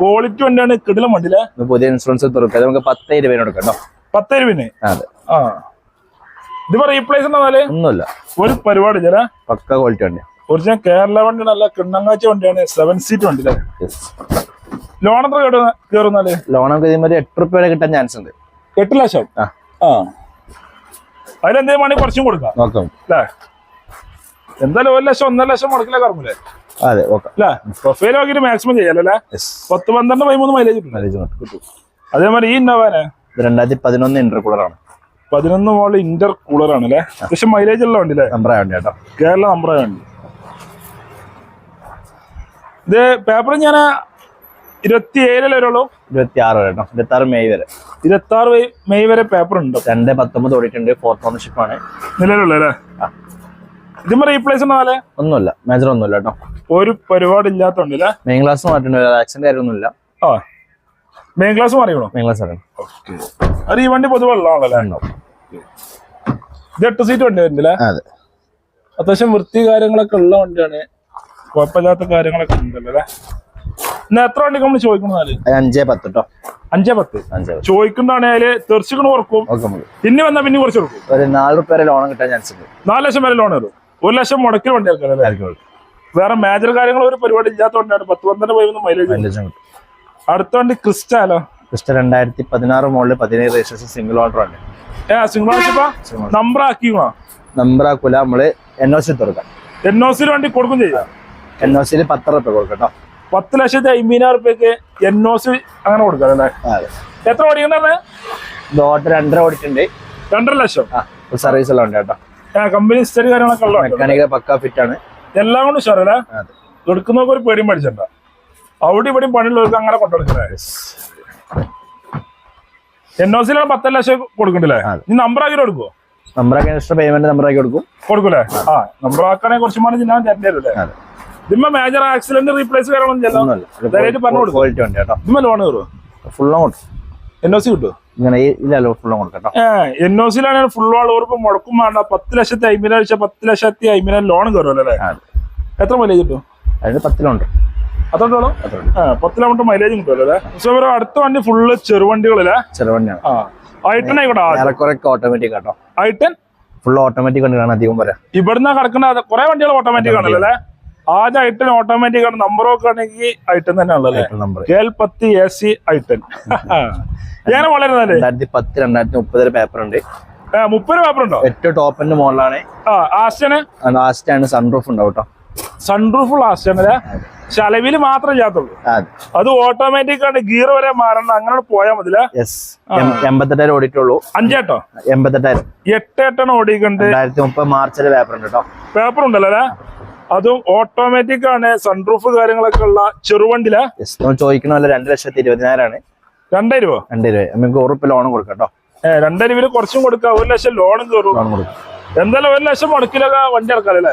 ക്വാളിറ്റി വണ്ടിയാണ് കിടിലം വണ്ടിയില്ലേ പുതിയ ഇൻഷുറൻസ് തുറക്കുക നമുക്ക് പത്ത് ഇരുപതിന് കൊടുക്കാം കേട്ടോ. പത്ത് രൂപ അതെ. ആ. ഇതിപ്പോ റീപ്ലേസ് എന്നാൽ ഒന്നുമില്ല. ഒരു പരിപാടി ചേരാ പക്ക ക്വാളിറ്റി വണ്ടിയാണ് ഒറിജിനൽ കേരള വണ്ടി അല്ല കിണ്ണങ്ങാച്ച വണ്ടിയാണ് സെവൻ സീറ്റ് വണ്ടി ലോൺ എത്ര കയറുന്നാൽ ലോൺ നമുക്ക് എട്ട് റുപ്യ വരെ കിട്ടാൻ ചാൻസ് ഉണ്ട്. എട്ട് ലക്ഷം? ആ. അതിലെന്തേലും വേണമെങ്കിൽ കുറച്ചും കൊടുക്കാം. നോക്കാം. അല്ലേ? എന്തായാലും ഒരു ലക്ഷം ഒന്നര ലക്ഷം മുടക്കില്ല കറങ്ങില്ലേ അതെ ഓക്കെ അല്ലേ? പ്രൊഫൈൽ നോക്കിയിട്ട് മാക്സിമം ചെയ്യാലോ അല്ലേ? യെസ് പത്ത് പന്ത്രണ്ട് പതിമൂന്ന് മൈലേജ് കിട്ടും. മൈലേജ് കിട്ടും. അതേമാതിരി ഈ ഇന്നോവാനെ രണ്ടായിരത്തി പതിനൊന്ന് ഇന്റർകൂളറാണ് പതിനൊന്ന് മോളിൽ ഇന്റർ കൂളർ ആണ് അല്ലേ പക്ഷെ മൈലേജ് ഉള്ള വണ്ടി അല്ലേ നമ്പർ വണ്ടി കേട്ടോ. കേരള നമ്പർ വണ്ടി. ഇത് പേപ്പർ ഞാൻ ഇരുപത്തി ഏഴിലെ വരുള്ളൂ ഇരുപത്തി ആറ് വരെ കേട്ടോ. ഇരുപത്തി ആറ് മെയ് വരെ. ഇരുപത്തി ആറ് മെയ് വരെ പേപ്പർ ഉണ്ട്. രണ്ട് പത്തൊമ്പത് ഓടിയിട്ടുണ്ട്. ഫോർത്ത് ഓണർഷിപ്പ് ആണ്. നിലവിലുള്ള അല്ലേ. ഇതുമ്പോ റീപ്ലേസ് ഒന്നാലേ ഒന്നുമില്ല. മേജർ ഒന്നുമില്ല കേട്ടോ. ഒരു പരിപാടി ഇല്ലാത്തോണ്ട് അല്ലേ? മെയിൻ ക്ലാസ് മാറ്റിട്ടുണ്ട് ആക്സിഡന്റ് കാര്യമൊന്നുമില്ല. ആ. മെയിൻ ക്ലാസ് മാറിയോ മെയിൻ ക്ലാസ് ആണ് അത് ഈ വണ്ടി പൊതുവെ ഉള്ളതാണല്ലേ? ഇത് എട്ട് സീറ്റ് വണ്ടി വരുന്നില്ല? അതെ. അത്യാവശ്യം വൃത്തി കാര്യങ്ങളൊക്കെ ഉള്ള വണ്ടിയാണ്. കുഴപ്പമില്ലാത്ത കാര്യങ്ങളൊക്കെ ഉണ്ടല്ലോ അല്ലേ? ഇന്ന് എത്ര വണ്ടി നമ്മൾ ചോദിക്കുന്നതാൽ അഞ്ചേ പത്ത് കേട്ടോ അഞ്ചേ പത്ത്. ചോദിക്കുന്നതാണെങ്കിൽ ഉറക്കും. തെറിച്ചിക്കണ് നമുക്ക്. പിന്നെ വന്നാൽ പിന്നെ കുറച്ച് കൊടുക്കും ഒരു നാല് റുപ്യ വരെ ലോൺ കിട്ടാൻ ചാൻസ് ഉണ്ട്. നാല് ലക്ഷം വരെ ലോൺ വരും. ഒരു ലക്ഷം മുടക്കി വണ്ടി ഇറക്കാം ആയിരിക്കും വേറെ മേജർ കാര്യങ്ങൾ ഒരു പരിപാടി ഇല്ലാത്ത വണ്ടിയാണ്. പത്ത് പന്ത്രണ്ട് പോയി മൈലേജ് മൈലേജും കിട്ടും. അടുത്ത വണ്ടി ക്രിസ്റ്റാലോ? ജസ്റ്റ് രണ്ടായിരത്തി പതിനാറ് മോളിൽ പതിനേഴ് രജിസ്ട്രേഷൻ സിംഗിൾ ഓർഡർ ആണ്. സിംഗിൾ ഓണർഷിപ്പാ നമ്പർ ആക്കൂല നമ്മൾ എൻ ഒ സി തുറക്കാം എൻ ഒ സിയിൽ വണ്ടി കൊടുക്കും ചെയ്യാം? എൻ ഒ സിയിൽ പത്ത് റുപ്യ കൊടുക്കട്ടോ കേട്ടോ. പത്ത് ലക്ഷത്തി അമ്പതിനായിരം റുപ്യക്ക് എൻ ഒ സി അങ്ങനെ കൊടുക്കാം അല്ലേ? എത്ര ഓട്ടർ രണ്ടര ഓടിട്ടുണ്ട് രണ്ടര ലക്ഷം? സർവീസ് എല്ലാം ഉണ്ട് കേട്ടോ. കമ്പനി ഹിസ്റ്ററി കാര്യങ്ങളൊക്കെ ഉള്ള മെക്കാനിക്കൽ പക്ക ഫിറ്റ് ആണ്. എല്ലാം കൊണ്ട് ഉഷാറല്ലേ? എടുക്കുന്നവർക്ക് ഒരു പേടിയും മേടിച്ചിട്ടുണ്ടോ അവിടെ ഇവിടെയും പണിയുള്ളവർക്ക് അങ്ങനെ കൊണ്ടുകൊടുക്കണേ എൻ ഒ സിയിലാണ് പത്ത് ലക്ഷം കൊടുക്കണ്ടല്ലേ. നീ നമ്പർ ആക്കി കൊടുക്കുവോ? നമ്പറൊക്കെ എക്സ്ട്രാ പേയ്മെന്റ് നമ്പറാക്കി കൊടുക്കും. കൊടുക്കൂലേ? ആ കുറച്ച് മണി ഞാൻ തരേണ്ടി വരും അതെ. ഇതിമ്മ മേജർ ആക്സിഡന്റ് റീപ്ലേസ് കാര്യങ്ങളൊന്നും ചെല്ലാം ധൈര്യമായിട്ട് പറഞ്ഞു ക്വാളിറ്റി ഉണ്ട് കേട്ടോ. ഇതിമ്മ ലോൺ കയറുമോ ഫുള്ളും കൊടുക്കും. എൻ ഒ സി കിട്ടുമോ ഇങ്ങനെ ഇല്ലല്ലോ ഫുൾ എൻ ഒ സിയിലാണ് ഫുൾ മുടക്കും വേണ്ട. പത്ത് ലക്ഷത്തി അമ്പതിനായിരം പത്ത് ലക്ഷത്തി അമ്പതിനായിരം ലോൺ കയറുമല്ലോ അല്ലേ? എത്ര മൈലേജ് കിട്ടും? അതിന് പത്തിലുണ്ട് ആ പത്ത് കിലോമീറ്റർ മൈലേജ് കിട്ടുമല്ലോ അല്ലേ? അടുത്ത വണ്ടി ഫുള്ള് ചെറുവണ്ടികളല്ലേ ചെറുവണ്ടിയാണ്. ആയിക്കോട്ടെ ഏറെക്കുറെയൊക്കെ ഓട്ടോമാറ്റിക് കേട്ടോ ഐട്ടൻ ഫുൾ ഓട്ടോമാറ്റിക് വണ്ടികളാണ് അധികം വരാം. ഇവിടുന്ന് കിടക്കുന്ന കുറെ വണ്ടികൾ ഓട്ടോമാറ്റിക് ആണല്ലോ അല്ലേ? ആദ്യം ഐട്ടൻ ഓട്ടോമാറ്റിക് ആണ്. നമ്പർ ഒക്കെ ആണെങ്കിൽ ഐട്ടൻ തന്നെ ആണല്ലോ നമ്പർ കെ എൽ പത്ത് എ സി ഐട്ടൻ ഞാൻ വളരുന്നല്ലേ രണ്ടായിരത്തി പത്ത് രണ്ടായിരത്തി മുപ്പത് പേപ്പർ ഉണ്ട്. മുപ്പത് പേപ്പർ ഉണ്ടോ? ഏറ്റവും ടോപ്പിന്റെ മുകളിലാണ് ആസ്റ്റാണ് ആണ്. സൺറൂഫ് ഉണ്ടാവും കേട്ടോ സൺറൂഫ് ലാസ്റ്റ് അല്ലേ? പക്ഷെ അലവിൽ മാത്രമേ ചെയ്യാത്തുള്ളൂ അത് ഓട്ടോമാറ്റിക് ആണ് ഗിയർ വരെ മാറണം അങ്ങനെ പോയാൽ മതി എൺപത്തെട്ടായിരം ഓടിയിട്ടുള്ളൂ. അഞ്ചേട്ടോ? എൺപത്തെട്ടായിരം. എട്ട് എട്ടെണ്ണം ഓടിക്കണ്ട് രണ്ടായിരത്തി മുപ്പത് മാർച്ചിലെ പേപ്പർ ഉണ്ട് കേട്ടോ പേപ്പർ ഉണ്ടല്ലോ അല്ലേ? അതും ഓട്ടോമാറ്റിക് ആണ് സൺറൂഫ് കാര്യങ്ങളൊക്കെ ഉള്ള ചെറുവണ്ടിലാ? ചോദിക്കണമല്ല രണ്ട് ലക്ഷത്തി ഇരുപതിനായിരമാണ് രണ്ടായിരം രൂപ രണ്ടായിരം രൂപ നമുക്ക് ഉറപ്പ് ലോൺ കൊടുക്കാം കേട്ടോ രണ്ടായിരം രൂപ കുറച്ചും കൊടുക്കാം. ഒരു ലക്ഷം ലോണും കയറും ലോൺ കൊടുക്കും. എന്തായാലും ഒരു ലക്ഷം മണിക്കിലൊക്കെ വണ്ടി ഇറക്കാം അല്ലേ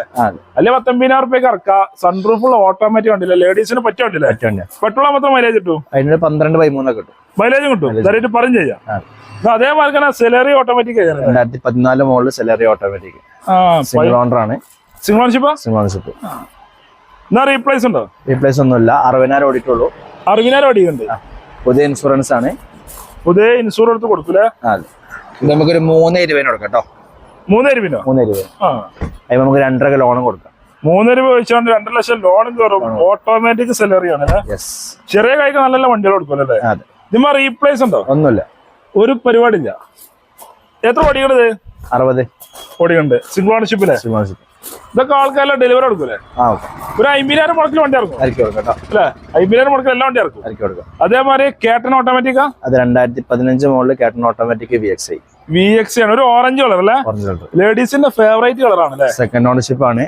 അല്ലെ പത്തൊമ്പതിനായിരം റുപ്യക്ക് ഇറക്കാം? സൺറൂഫുള്ള ഓട്ടോമാറ്റിക് വണ്ടിയില്ല? ലേഡീസിന് പറ്റിയ വണ്ടിയില്ലേ? പെട്രോൾ മാത്രം മൈലേജ് കിട്ടും? അതിനൊരു പന്ത്രണ്ട് പതിമൂന്നൊക്കെ കിട്ടും. മൈലേജ് കിട്ടും? ധൈര്യമായിട്ട് പറഞ്ഞു ചെയ്യാം. അതേപോലെ അതേമാതിരി തന്നെ സെലറി ഓട്ടോമാറ്റിക് രണ്ടായിരത്തി പതിനാല് മോളിൽ സെലറി ഓട്ടോമാറ്റിക് ആ സിംഗിൾ ഓണർ ആണ്. സിംഗിൾ ഓണർഷിപ്പ് എന്നാ റീപ്ലേസ് ഉണ്ടോ? റീപ്ലേസ് ഒന്നുമില്ല. അറുപതിനായിരം ഓടിയിട്ടുള്ളൂ. അറുപതിനായിരം ഓടിയുണ്ട് പുതിയ ഇൻഷുറൻസ് ആണ്. പുതിയ ഇൻഷുറൻസ് കൊടുക്കൂലേ? നമുക്കൊരു മൂന്ന് ഇരുപതിന് കൊടുക്കാം കേട്ടോ. മൂന്നര രൂപ മൂന്ന് ഇരുപത് ആ. അതിന് നമുക്ക് രണ്ടര ലോണും കൊടുക്കാം. മൂന്ന് രൂപ വെച്ചുകൊണ്ട് രണ്ടര ലക്ഷം ലോണും കയറും ഓട്ടോമാറ്റിക് സെലറി ആണ് ചെറിയ കൈക്ക് നല്ല നല്ല വണ്ടികൾ കൊടുക്കും അല്ലേ? അതെ. ഇതിമ്മ റീപ്ലേസ് ഉണ്ടോ? ഒന്നുമില്ല. ഒരു പരിപാടി ഇല്ല എത്ര ഓടിക്കണത്? അറുപത്. ഓടിക്കണ്ട്. സിംഗിൾ ഓണർഷിപ്പിലെ ഇതൊക്കെ ആൾക്കാരെല്ലാം ഡെലിവറി കൊടുക്കൂലേ? ഒരു അമ്പതിനായിരം മുടക്കിൽ വണ്ടി ഇറക്കും. അല്ലേ? അമ്പതിനായിരം മുടക്കിൽ എല്ലാം വണ്ടി ഇറക്കും. അതേമാതിരി കേട്ടൻ ഓട്ടോമാറ്റിക്കാ അത് രണ്ടായിരത്തി പതിനഞ്ച് മുകളിൽ കേട്ടൺ automatic V X I V X ആണ്. ഒരു ഓറഞ്ച് കളർ അല്ലേ? ലേഡീസിന്റെ ഫേവറേറ്റ് കളറാണ് അല്ലേ സെക്കൻഡ് ഓണർഷിപ്പ് ആണ്.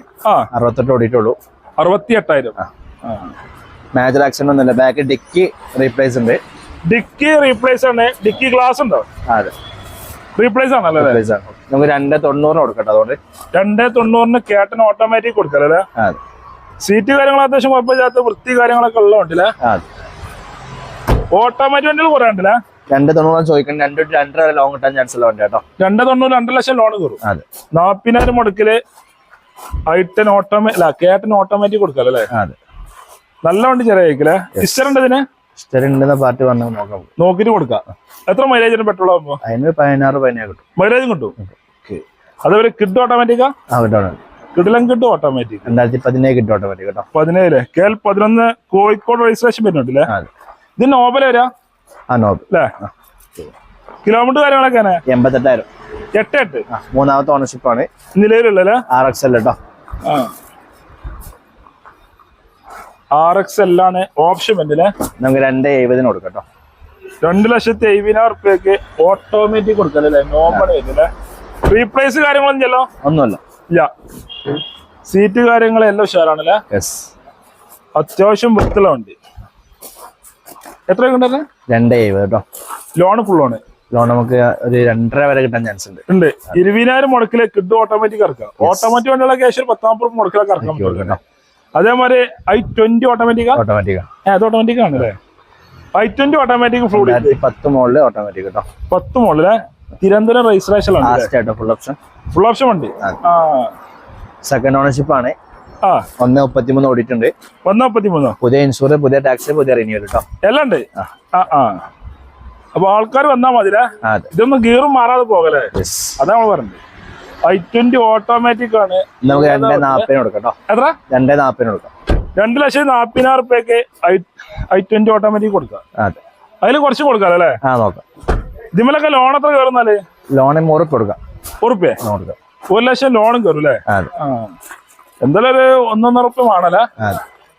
അറുപത്തെട്ട് ഓടിയിട്ടുള്ളൂ. അറുപത്തി എട്ടായിരം മേജർ ആക്സിഡന്റ് ഒന്നുമില്ല. ബാക്ക് ഡിക്കി റീപ്ലേസ് ഉണ്ട്. ഡിക്കി റീപ്ലേസ് ആണ്. ഡിക്കി ഗ്ലാസ് ഉണ്ടോ? അതെ. റീപ്ലേസ് ആണല്ലേ? റീപ്ലേസ് ആണ്. നമുക്ക് രണ്ട് തൊണ്ണൂറിന് കൊടുക്കട്ടെ അതുകൊണ്ട്. രണ്ടേ തൊണ്ണൂറിന് കേട്ടൻ ഓട്ടോമാറ്റിക് കൊടുക്കല്ലേ അതെ. സീറ്റ് കാര്യങ്ങൾ അത്യാവശ്യം കുഴപ്പമില്ലാത്ത വൃത്തി കാര്യങ്ങളൊക്കെ ഉള്ളതുണ്ടല്ലേ ഓട്ടോമാറ്റിക് വണ്ടികൾ കുറേ ഉണ്ടല്ലേ? രണ്ട് തൊണ്ണൂറ് ചോദിക്കണം രണ്ട് രണ്ടര വരെ ലോങ് കിട്ടാൻ ചാൻസ് ഉള്ള വണ്ടി കേട്ടോ. രണ്ട് തൊണ്ണൂറ് രണ്ടര ലക്ഷം ലോൺ കയറും അതെ. നാപ്പതിനായിരം മുടക്കിൽ ഐട്ടൻ ഓട്ടോമേ അല്ല കേട്ടൻ ഓട്ടോമാറ്റിക് കൊടുക്കാം അല്ലേ? അതെ. നല്ല വണ്ടി ചെറിയ ആയിരിക്കില്ലേ ഉണ്ട് ഇതിന്? പാർട്ടി പറഞ്ഞാൽ നോക്കാം. നോക്കിട്ട് കൊടുക്കാം. എത്ര മൈലേജ് പെട്രോൾ ആകുമ്പോ അതിന് പതിനാറ് പതിനേഴ് കിട്ടും. മൈലേജും കിട്ടും. അതേപോലെ കിഡ് ഓട്ടോമാറ്റിക്കാ കിഡിലും കിഡ് ഓട്ടോമാറ്റിക് രണ്ടായിരത്തി പതിനേഴ് കിഡ് ഓട്ടോമാറ്റിക് കേട്ടോ. പതിനേഴ് കേൾ പതിനൊന്ന് കോഴിക്കോട് രജിസ്ട്രേഷൻ വരുന്നുണ്ടല്ലേ? ഇതിന് നോബൽ വരാ ആ നോബ് അല്ലേ കിലോമീറ്റർ കാര്യങ്ങളൊക്കെ എൺപത്തെട്ടായിരം. എട്ട് എട്ട്? മൂന്നാമത്തെ ഓണർഷിപ്പ് ആണ്. നിലവിലുള്ളല്ലേ ആർ എക്സ് എൽ കേട്ടോ ആർ എക്സ് എല്ലാണ് ഓപ്ഷൻ വന്നില്ലേ നമുക്ക് രണ്ട് എഴുപതിന് കൊടുക്കട്ടോ കേട്ടോ രണ്ട് ലക്ഷത്തി എഴുപതിനായിരം റുപ്യക്ക് ഓട്ടോമാറ്റിക് കൊടുക്കല്ലേ നോബൽ വരുന്നില്ലേ റീപ്ലേസ് കാര്യങ്ങളൊന്നും ചെല്ലോ ഒന്നുമല്ല. ഇല്ല. സീറ്റ് കാര്യങ്ങളെല്ലാം ഉഷാറാണല്ലേ അത്യാവശ്യം വൃത്തിലുണ്ട് വണ്ടി എത്ര ഉണ്ടല്ലേ രണ്ട് കേട്ടോ ലോൺ ഫുൾ ആണ്. ലോൺ നമുക്ക് ഒരു രണ്ടര വരെ കിട്ടാൻ ചാൻസ് ഉണ്ട്. ഉണ്ട്. ഇരുപതിനായിരം മുടക്കിലെ കിഡ് ഓട്ടോമാറ്റിക് ഇറക്കാം ഓട്ടോമാറ്റിക് വണ്ടിയുള്ള ക്യാഷ് ഒരു പത്താം മുടക്കിലൊക്കെ ഇറക്കാൻ പറ്റും. കേട്ടോ അതേമാതിരി ഐ ട്വന്റി ഓട്ടോമാറ്റിക് ഓട്ടോമാറ്റിക്കാ അത് ഓട്ടോമാറ്റിക് ആണ് അല്ലേ? ഐ ട്വന്റി ഓട്ടോമാറ്റിക് ഫ്ലൂഡ് രണ്ടായിരത്തി പത്ത് മുകളിൽ ഓട്ടോമാറ്റിക് കേട്ടോ. പത്ത് മോളിൽ Thiruvananthapuram registration full option full option വണ്ടി സെക്കൻഡ് ഓണർഷിപ്പ് ആണ്. ഒന്ന് മുപ്പത്തിമൂന്ന് ഓടിയിട്ടുണ്ട്. ഒന്ന് മുപ്പത്തി മൂന്നോ പുതിയ ഇൻഷുർ പുതിയ ടാക്സ് പുതിയ റിന്യൂവൽ കേട്ടോ എല്ലാം ഉണ്ട്. ആ. ആ അപ്പൊ ആൾക്കാർ വന്നാ മതിലേ? ഇതൊന്നും ഗീറും മാറാതെ പോകലേ അതാണ് അതാ പറഞ്ഞത്. ഐ ട്വന്റി ഓട്ടോമാറ്റിക് ആണ്. നമുക്ക് രണ്ടേ നാൽപ്പതിന് കൊടുക്കാം കേട്ടോ എത്ര? രണ്ടേ നാൽപ്പതിന് കൊടുക്കാം. രണ്ട് ലക്ഷത്തി നാപ്പതിനായിരം റുപ്യക്ക് ഐ ഐ ട്വന്റി ഓട്ടോമാറ്റിക് കൊടുക്കാം. അതെ. അതിൽ കുറച്ച് കൊടുക്കാം അല്ലേ? ആ നോക്കാം. ഇതിമലൊക്കെ ലോൺ എത്ര കയറുന്നാൽ ലോണ് മുറിപ്പ് കൊടുക്കാം. ഉറുപ്പ്യ ആ, കൊടുക്കാം ഒരു ലക്ഷം ലോണും കയറും അല്ലേ? ആ. എന്തായാലും ഒരു ഒന്നൊന്നര ഉറുപ്പ്യ വേണല്ലേ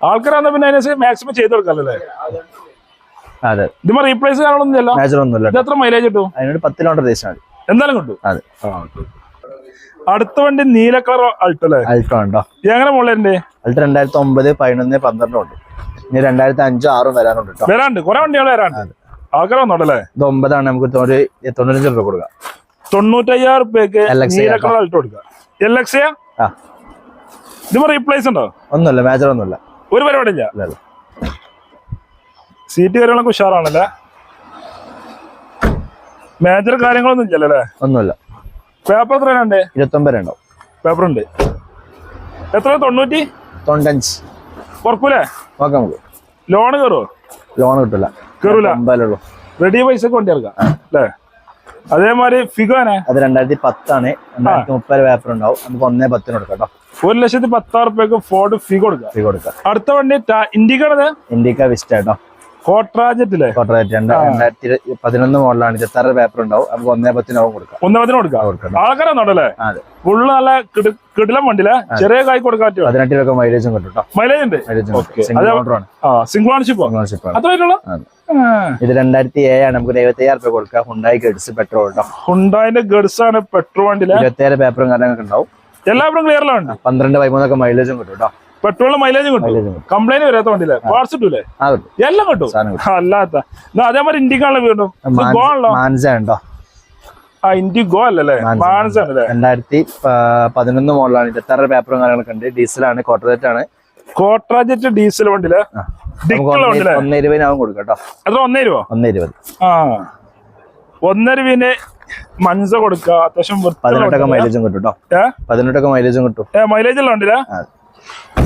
ആൾക്കാരാന്ന് പിന്നെ അതിനനുസരിച്ച് മാക്സിമം ചെയ്ത് കൊടുക്കാല്ലേ അതെ. ഇത് റീപ്ലേസ് കാണണമെന്ന് ചെല്ലോ മേജർ ഒന്നുമില്ല ഇത് എത്ര മൈലേജ് കിട്ടും? അതിനൊരു പത്ത് കിലോമീറ്റർ ദേശമാണ് എന്തായാലും കിട്ടും. അതെ. അടുത്ത വണ്ടി നീല കളർ അൾട്ടോ അല്ലേ? അൾട്ടോ ഉണ്ടോ എങ്ങനെ മുകളിലുണ്ട് അൾട്ടോ രണ്ടായിരത്തി ഒമ്പത് പതിനൊന്ന് പന്ത്രണ്ടും ഉണ്ട് ഇനി രണ്ടായിരത്തി അഞ്ചും ആറും വരാനുണ്ട് കേട്ടോ വരാണ്ട്. കുറെ വണ്ടികൾ വരാണ്ട്. ആൾക്കാർ വന്നോട്ടല്ലേ ഇത് ഒമ്പതാണ്. നമുക്ക് ഒരു തൊണ്ണൂറ്റഞ്ച് രൂപ കൊടുക്കാം. തൊണ്ണൂറ്റയ്യായിരം രൂപയ്ക്ക് നീല കളർ അൾട്ടോ കൊടുക്കാം. എൽ എക്സിയാ ഇതിപ്പോ റീപ്ലേസ് ഉണ്ടോ? ഒന്നുമില്ല മേജർ ഒന്നുമില്ല. ഒരു പരിപാടി ഇല്ല. സീറ്റ് കാര്യങ്ങളൊക്കെ ഉഷാറാണല്ലേ? മേജർ കാര്യങ്ങളൊന്നും ഇല്ലല്ലോ അല്ലേ? ഒന്നുമില്ല. പേപ്പർ എത്രയാണ്ട് ഇരുപത്തൊമ്പത് ഉണ്ടാവും പേപ്പർ ഉണ്ട്. എത്ര തൊണ്ണൂറ്റി? തൊണ്ണൂറ്റഞ്ച് കുറക്കൂലേ നോക്കാം നമുക്ക് ലോൺ കയറുമോ ലോൺ കിട്ടില്ല കയറൂല. റെഡി പൈസ ഇറക്കാം അല്ലേ? അതേമാതിരി ഫിഗോനെ അത് രണ്ടായിരത്തി പത്താണ്. രണ്ടായിരത്തി മുപ്പത് പേപ്പർ ഉണ്ടാവും. നമുക്ക് ഒന്നേ പത്തിന് കൊടുക്കാം കേട്ടോ. ഒരു ലക്ഷത്തി പത്താറ് റുപ്യക്ക് ഫോർഡ് ഫിഗോ കൊടുക്കാം. ഫി കൊടുക്കാം. അടുത്ത വണ്ടി ഇൻഡിക്കാണത് ഇൻഡിക്ക വിസ്റ്റ കേട്ടോ. രണ്ടായിരത്തി പതിനൊന്ന് മോഡലാണ്. ഇരുപത്താറ് പേപ്പർ ഉണ്ടാവും. നമുക്ക് ഒന്നേ പത്തിനാവും കൊടുക്കാം. ഒന്നപത്തിന് കൊടുക്കാം? കൊടുക്കാം. ആൾക്കാരൊന്നുണ്ടല്ലേ? ആ, അതെ. ഫുള്ള് നല്ല കിടി- കിടിലം വണ്ടിയിലെ? ചെറിയ കായ് കൊടുക്കാൻ പറ്റും പതിനെട്ട് രൂപ മൈലേജും കിട്ടും കേട്ടോ. മൈലേജ് ഉണ്ട്. സിംഗിൾ ഓണർഷിപ്പോ ഓണർഷിപ്പ് ഇത് രണ്ടായിരത്തി ഏഴാണ് നമുക്ക് എഴുപത്തി അയ്യായിരം രൂപ കൊടുക്കാം. ഹുണ്ടായി ഗഡ്സ് പെട്രോൾ കേട്ടോ. ഹുണ്ടായിന്റെ ഗഡ്സ് ആണ് പെട്രോൾ വണ്ടിയിലെ? ഇരുപത്തി ഏഴ് പേപ്പറും കാര്യങ്ങളൊക്കെ ഉണ്ടാവും. എല്ലാവരും ക്ലിയറിലുണ്ട് പന്ത്രണ്ട് പതിമൂന്നൊക്കെ മൈലേജും കിട്ടും കേട്ടോ. പെട്രോളിന് മൈലേജും കിട്ടും. കംപ്ലൈന്റ് വരാത്ത വണ്ടിയില്ലേ പാർട്സ് കിട്ടൂലേ? എല്ലാം കിട്ടും. അല്ലാത്ത. അതേമാതിരി ഇൻഡിക്കാണല്ലോ വീണ്ടും. ഇത് ഗോ ആണല്ലോ. ഉണ്ടോ? ആ ഇൻഡിഗോ അല്ലല്ലേ? മാൻസ. മാനസ ആണല്ലേ രണ്ടായിരത്തി പതിനൊന്ന് മോഡലാണ് ഇരുപത്താറ് പേപ്പറും കാര്യങ്ങളൊക്കെ ഉണ്ട്? ഡീസലാണ് കോട്ടറേറ്റ് ആണ്. കോട്രാജറ്റ് ഡീസൽ വണ്ടിയിലെ. ഒന്നേ- രൂപ ഒന്നേ രൂപ കൊടുക്കാം കേട്ടോ എത്ര? ഒന്നേ രൂപ ഒന്നേ ആ. ഒന്നര രൂപന് മൻസ കൊടുക്കുക അത്യാവശ്യം പതിനെട്ടൊക്കെ മൈലേജും കിട്ടും കേട്ടോ പതിനെട്ടൊക്കെ മൈലേജും കിട്ടും. ഏ മൈലേജ് എല്ലാം ഉണ്ടല്ലേ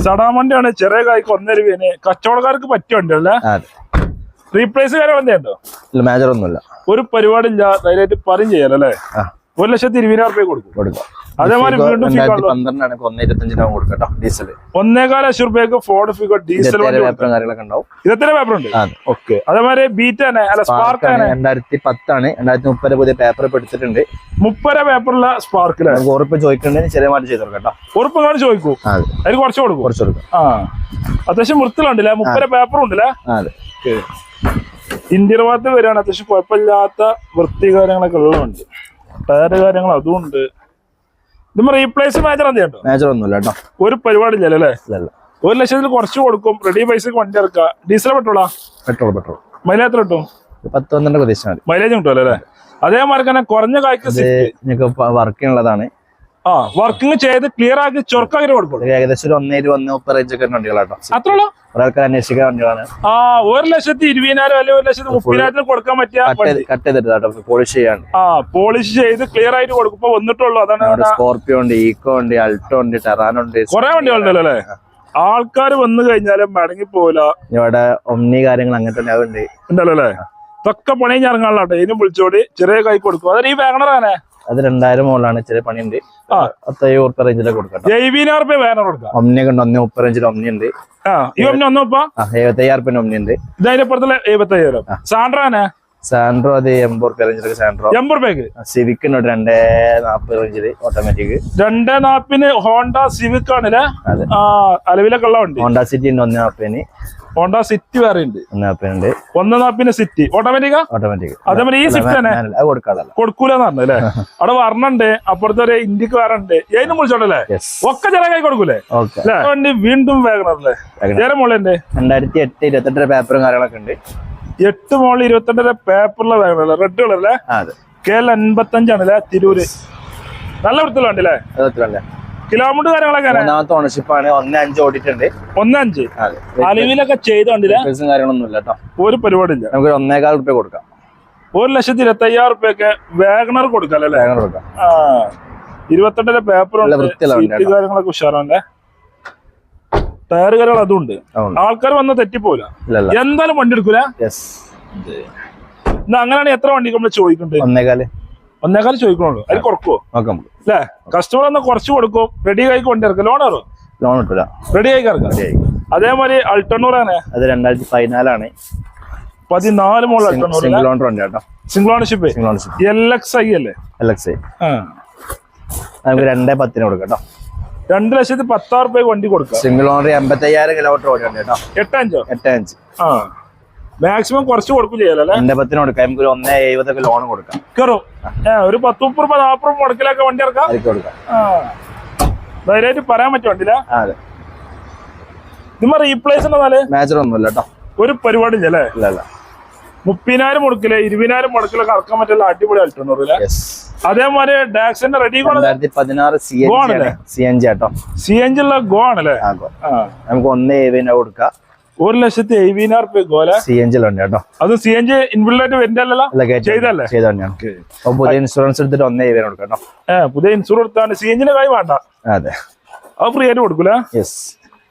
സടാമണ്ടിയാണ് ചെറിയ കായ്ക്ക് ഒന്നര രൂപന് കച്ചവടക്കാർക്ക് പറ്റുണ്ടല്ലേ റീപ്ലേസ് കാര്യം എന്തുണ്ടോ ഇല്ല മേജർ ഒന്നുമില്ല. ഒരു പരിപാടിയില്ല ധൈര്യമായിട്ട് പറയും ചെയ്യാലോ അല്ലേ ഒരു ലക്ഷത്തി ഇരുപതിനായിരം റുപ്യ കൊടുക്കും. കൊടുക്കാം. അതേമാതിരി വീണ്ടും രണ്ടായിരത്തി ഫിഗോ പന്ത്രണ്ടാണ് ഒന്നേ ഇരുപത്തഞ്ചിനാവും കൊടുക്കാം ഡീസൽ ഒന്നേകാല ലക്ഷം റുപ്യക്ക് ഫോർഡ് ഫിഗോ ഡീസൽ പേപ്പറും കാര്യങ്ങളൊക്കെ ഉണ്ടാവും. പേപ്പർ ഉണ്ട്? ആ ഓക്കെ അതേമാതിരി ബീറ്റ് തന്നെ അല്ല സ്പാർക്ക് സ്പാർക്കാണ് തന്നെ രണ്ടായിരത്തി പത്താണ് രണ്ടായിരത്തി മുപ്പത് പുതിയ പേപ്പർ എടുത്തിട്ടുണ്ട്. സ്പാർക്കിലാണ് ഉറപ്പ് ചോദിക്കണ്ടെങ്കിൽ ചെറിയ മാറ്റം ചെയ്തു കൊടുക്കാം കേട്ടോ. ഉറപ്പ് കാണി ചോദിക്കൂ. ആ, അതെ. അതിന് കുറച്ച് കൊടുക്കും. കുറച്ച് കൊടുക്കാം. ആ. അത്യാവശ്യം വൃത്തിലുണ്ടല്ലേ മുപ്പര പേപ്പർ ഉണ്ടല്ലേ? അതെ. ഇന്ത്യൻ ഭാഗത്ത് വരികയാണ്. അത്യാവശ്യം കുഴപ്പമില്ലാത്ത വൃത്തി കാര്യങ്ങളൊക്കെ ഉള്ളതുണ്ട് ടയർ കാര്യങ്ങൾ അതും ഉണ്ട്. ഇതുമ്പോ റീപ്ലേസ് മേജർ എന്ത് ചെയ്യണ്ടോ മേജർ ഒന്നുമില്ല കേട്ടോ. ഒരു പരിപാടി ഇല്ലല്ലോ അല്ലേ? ഒരു ലക്ഷത്തിൽ കുറച്ച് കൊടുക്കും റെഡി പൈസക്ക് വണ്ടി ഇറക്കുക. ഡീസൽ പെട്രോളാ? Petrol petrol. മൈലേജ് എത്ര കിട്ടും? പത്ത് പന്ത്രണ്ട് പ്രതീക്ഷ മതി. മൈലേജ് കിട്ടുമല്ലോ അല്ലേ? അതേമാതിരി തന്നെ കുറഞ്ഞ കായ്ക്ക് വർക്കിനുള്ളതാണ് ആ വർക്കിംഗ് ചെയ്ത് ക്ലിയർ ആക്കി ചൊറുക്കാക്കി കൊടുക്കും. ഏകദേശം ഒരു ഒന്നേ ഇരുപത് ഒന്നേ മുപ്പത് റേഞ്ച് ഒക്കെ വണ്ടികളാട്ടോ. അത്ര ഉള്ളൂ ഒരാൾക്ക് അന്വേഷിക്കാൻ ആ ഒരു ലക്ഷത്തി ഇരുപതിനായിരം അല്ലെങ്കിൽ ഒരു ലക്ഷത്തി മുപ്പതിനായിരത്തിന് കൊടുക്കാൻ പറ്റിയ കട്ട് ചെയ്തിട്ട് പോളിഷ് ചെയ്യാൻ. ആ പോളിഷ് ചെയ്ത് ക്ലിയർ ആയിട്ട് കൊടുക്കുമ്പോ വന്നിട്ടുള്ളൂ. അതാണ് സ്കോർപിയോ ഉണ്ട് ഈക്കോ ഉണ്ട് അൾട്ടോ ഉണ്ട് ടെറാനോ ഉണ്ട് കുറെ വണ്ടികളുണ്ടല്ലോ അല്ലേ? ആൾക്കാർ വന്നു കഴിഞ്ഞാലും മടങ്ങി പോവില്ല. ഇവിടെ ഒമ്നി കാര്യങ്ങൾ അങ്ങനെ തന്നെ ഉണ്ട്. ഉണ്ടല്ലോ അല്ലേ? ഇതൊക്കെ പണി ഞാൻ ഇറങ്ങാനുള്ള ഇതിനും വിളിച്ചോടി ചെറിയ കൈ കൊടുക്കും. അതൊരു ഈ വാഗണറാണ് അത് രണ്ടായിരം മുകളിലാണ് ചെറിയ പണിയുണ്ട്. അത്രയും ഉറുപ്പ റേഞ്ചിലെ കൊടുക്കാം എഴുപതിനായിരം റുപ്യ കൊടുക്കാം. ഉണ്ട് ഒന്നേ മുപ്പത് റേഞ്ചിൽ ഒമ്നി ഉണ്ട് എഴുപത്തയ്യായിരം റുപ്യ ഒമ്നി എഴുപത്തയ്യായിരം. സാൻഡ്രാനെ? സാൻഡ്രോ അത് എൺപത് റുപ്യ റേഞ്ചിലൊക്കെ സാൻഡ്രോ. എൺപത് റുപ്യക്ക് ഉണ്ട് രണ്ടേ നാപ്പത് റേഞ്ചിൽ ഓട്ടോമാറ്റിക് രണ്ടേ നാപ്പിന് ഹോണ്ട സിവിക് ആണല്ലേ അതെ. ആ അലവിലൊക്കെ ഉള്ള ഹോണ്ട സിറ്റി ഉണ്ട് ഒന്നേ ഹോണ്ട സിറ്റി വേറെ ഉണ്ട്. നാൽപ്പതിനുണ്ട് ഒന്ന് നാപ്പിന് സിറ്റി. ഓട്ടോമാറ്റിക്കാ ഓട്ടോമാറ്റിക് അതേപോലെ ഈ സ്വിഫ്റ്റ് തന്നെ? അത് പറഞ്ഞു അല്ലേ? അവിടെ വർണുണ്ട് അപ്പുറത്തെ ഒരു ഇന്ത്യയ്ക്ക് വേറെ ഉണ്ട്. ഏതിനും വിളിച്ചോട്ടല്ലേ ഒക്കെ ചില കൈ കൊടുക്കൂലേ? അല്ലേ? വണ്ടി വീണ്ടും വേഗണല്ലേ മോളുണ്ട് രണ്ടായിരത്തി എട്ട് ഇരുപത്തെട്ടര പേപ്പറും കാര്യങ്ങളൊക്കെ ഉണ്ട്. എട്ട് മോളിൽ ഇരുപത്തെട്ടര പേപ്പറിലെ വേഗണല്ലേ റെഡ് കളർ അല്ലേ? കെ എൽ അൻപത്തഞ്ചാണല്ലേ തിരൂര്. നല്ല വൃത്തിയിലുണ്ടല്ലേ കിലോമീറ്റർ കാര്യങ്ങളൊക്കെ. മൂന്നാമത്തെ ഓണർഷിപ്പ് ആണ്. ഒന്ന് അഞ്ച് ഓടിയിട്ടുണ്ട്. ഒന്ന് അഞ്ച്. അലവിലൊക്കെ ചെയ്തോണ്ടില്ല കാര്യങ്ങളൊന്നും ഇല്ല കേട്ടോ ഒരു പരിപാടി ഇല്ല നമുക്ക് ഒന്നേകാൽ റുപ്യ കൊടുക്കാം. ഒരു ലക്ഷത്തി ഇരുപത്തി അയ്യായിരം റുപ്യൊക്കെ വേഗണർ കൊടുക്കാം. നല്ല വൃത്തിയുള്ള വണ്ടി സീറ്റ് കാര്യങ്ങളൊക്കെ ഉഷാറാണ്ടേ ടയർ കാര്യങ്ങൾ അതും ഉണ്ട് ആൾക്കാർ വന്ന് തെറ്റിപ്പോല എന്തായാലും വണ്ടി എടുക്കൂല? അങ്ങനെയാണെങ്കിൽ എത്ര വണ്ടി നമ്മൾ ചോദിക്കണ്ടേ? ഒന്നേകാൽ. ഒന്നേക്കാൾ ചോദിക്കണുള്ളൂ. അതിൽ കുറക്കുവോ? നോക്കാം അല്ലേ? കസ്റ്റമർ ഒന്ന് കുറച്ച് കൊടുക്കും. റെഡി ആയി കൊണ്ടിറക്കും ലോൺ ഇറക്കും ലോൺ കിട്ടില്ല റെഡി ആയി ഇറക്കാം അതേമാതിരി അൾട്ടണ്ണൂർ ആണ്? അത് രണ്ടായിരത്തി പതിനാലാണ്. പതിനാല് അൾട്ടണ്ണൂർ സിംഗിൾ ഓണർ ഉണ്ട് കേട്ടോ. Single ownership single ownership L X I അല്ലേ? എൽ എക്സ് ആ. നമുക്ക് രണ്ടേ പത്തിന് കൊടുക്കാം കേട്ടോ. രണ്ട് ലക്ഷത്തി പത്താറ് രൂപ വണ്ടി കൊടുക്കാം. സിംഗിൾ ഓണർ എൺപത്തി അയ്യായിരം കിലോമീറ്റർ ഓടിയുണ്ട് കേട്ടോ എട്ടഞ്ചോ എട്ടഞ്ച് ആ. മാക്സിമം കുറച്ച് കൊടുക്കും ചെയ്യാലല്ലേ രണ്ടേ പത്തിന് കൊടുക്കാം. നമുക്ക് ഒരു ഒന്നേ എഴുപതൊക്കെ ലോൺ കൊടുക്കാം. കയറും ഒരു പത്ത് മുപ്പത് രൂപ നാൽപ്പത് രൂപ മുടക്കിലൊക്കെ വണ്ടി ഇറക്കാം? കൊടുക്കാം? ധൈര്യമായിട്ട് പറയാൻ പറ്റും വണ്ടിയില്ല അതെ. ഇതുമ്മ റീപ്ലേസ് എന്നാൽ? മാച്ചർ ഒന്നുമില്ല കേട്ടോ ഒരു പരിപാടി ഇല്ല അല്ലേ? മുപ്പതിനായിരം മുടക്കിൽ ഇരുപതിനായിരം മുടക്കിലൊക്കെ ഇറക്കാൻ പറ്റില്ല അടിപൊളി അതേമാതിരി ഡാക്സിന്റെ റെഡി രണ്ടായിരത്തി പതിനാറ് സി എൻ Go ജി ആണല്ലേ? സി എൻ ജി കേട്ടോ സി എൻ ജി ഉള്ള ഗോ ആണല്ലേ? നമുക്ക് ഒന്ന് ഏവിനെ കൊടുക്കാം. ഒരു ലക്ഷത്തി എഴുപതിനായിരം റുപ്യ ഗോല സി എൻ ജിയിലുണ്ട് കേട്ടോ. അത് സി എൻ ജി ഇൻബിൾഡായിട്ട് വരുന്നല്ലോ ചെയ്തല്ലേ? ചെയ്ത തന്നെയാണ് പുതിയ ഇൻഷുറൻസ് എടുത്തിട്ട് ഒന്നേ പേര് കൊടുക്കണം കേട്ടോ. ഏഹ് പുതിയ ഇൻഷുർ എടുത്താണ് സി എൻ ജിന്റെ കാര്യം വേണ്ട. അതെ. അത് ഫ്രീ ആയിട്ട് കൊടുക്കൂല? യെസ്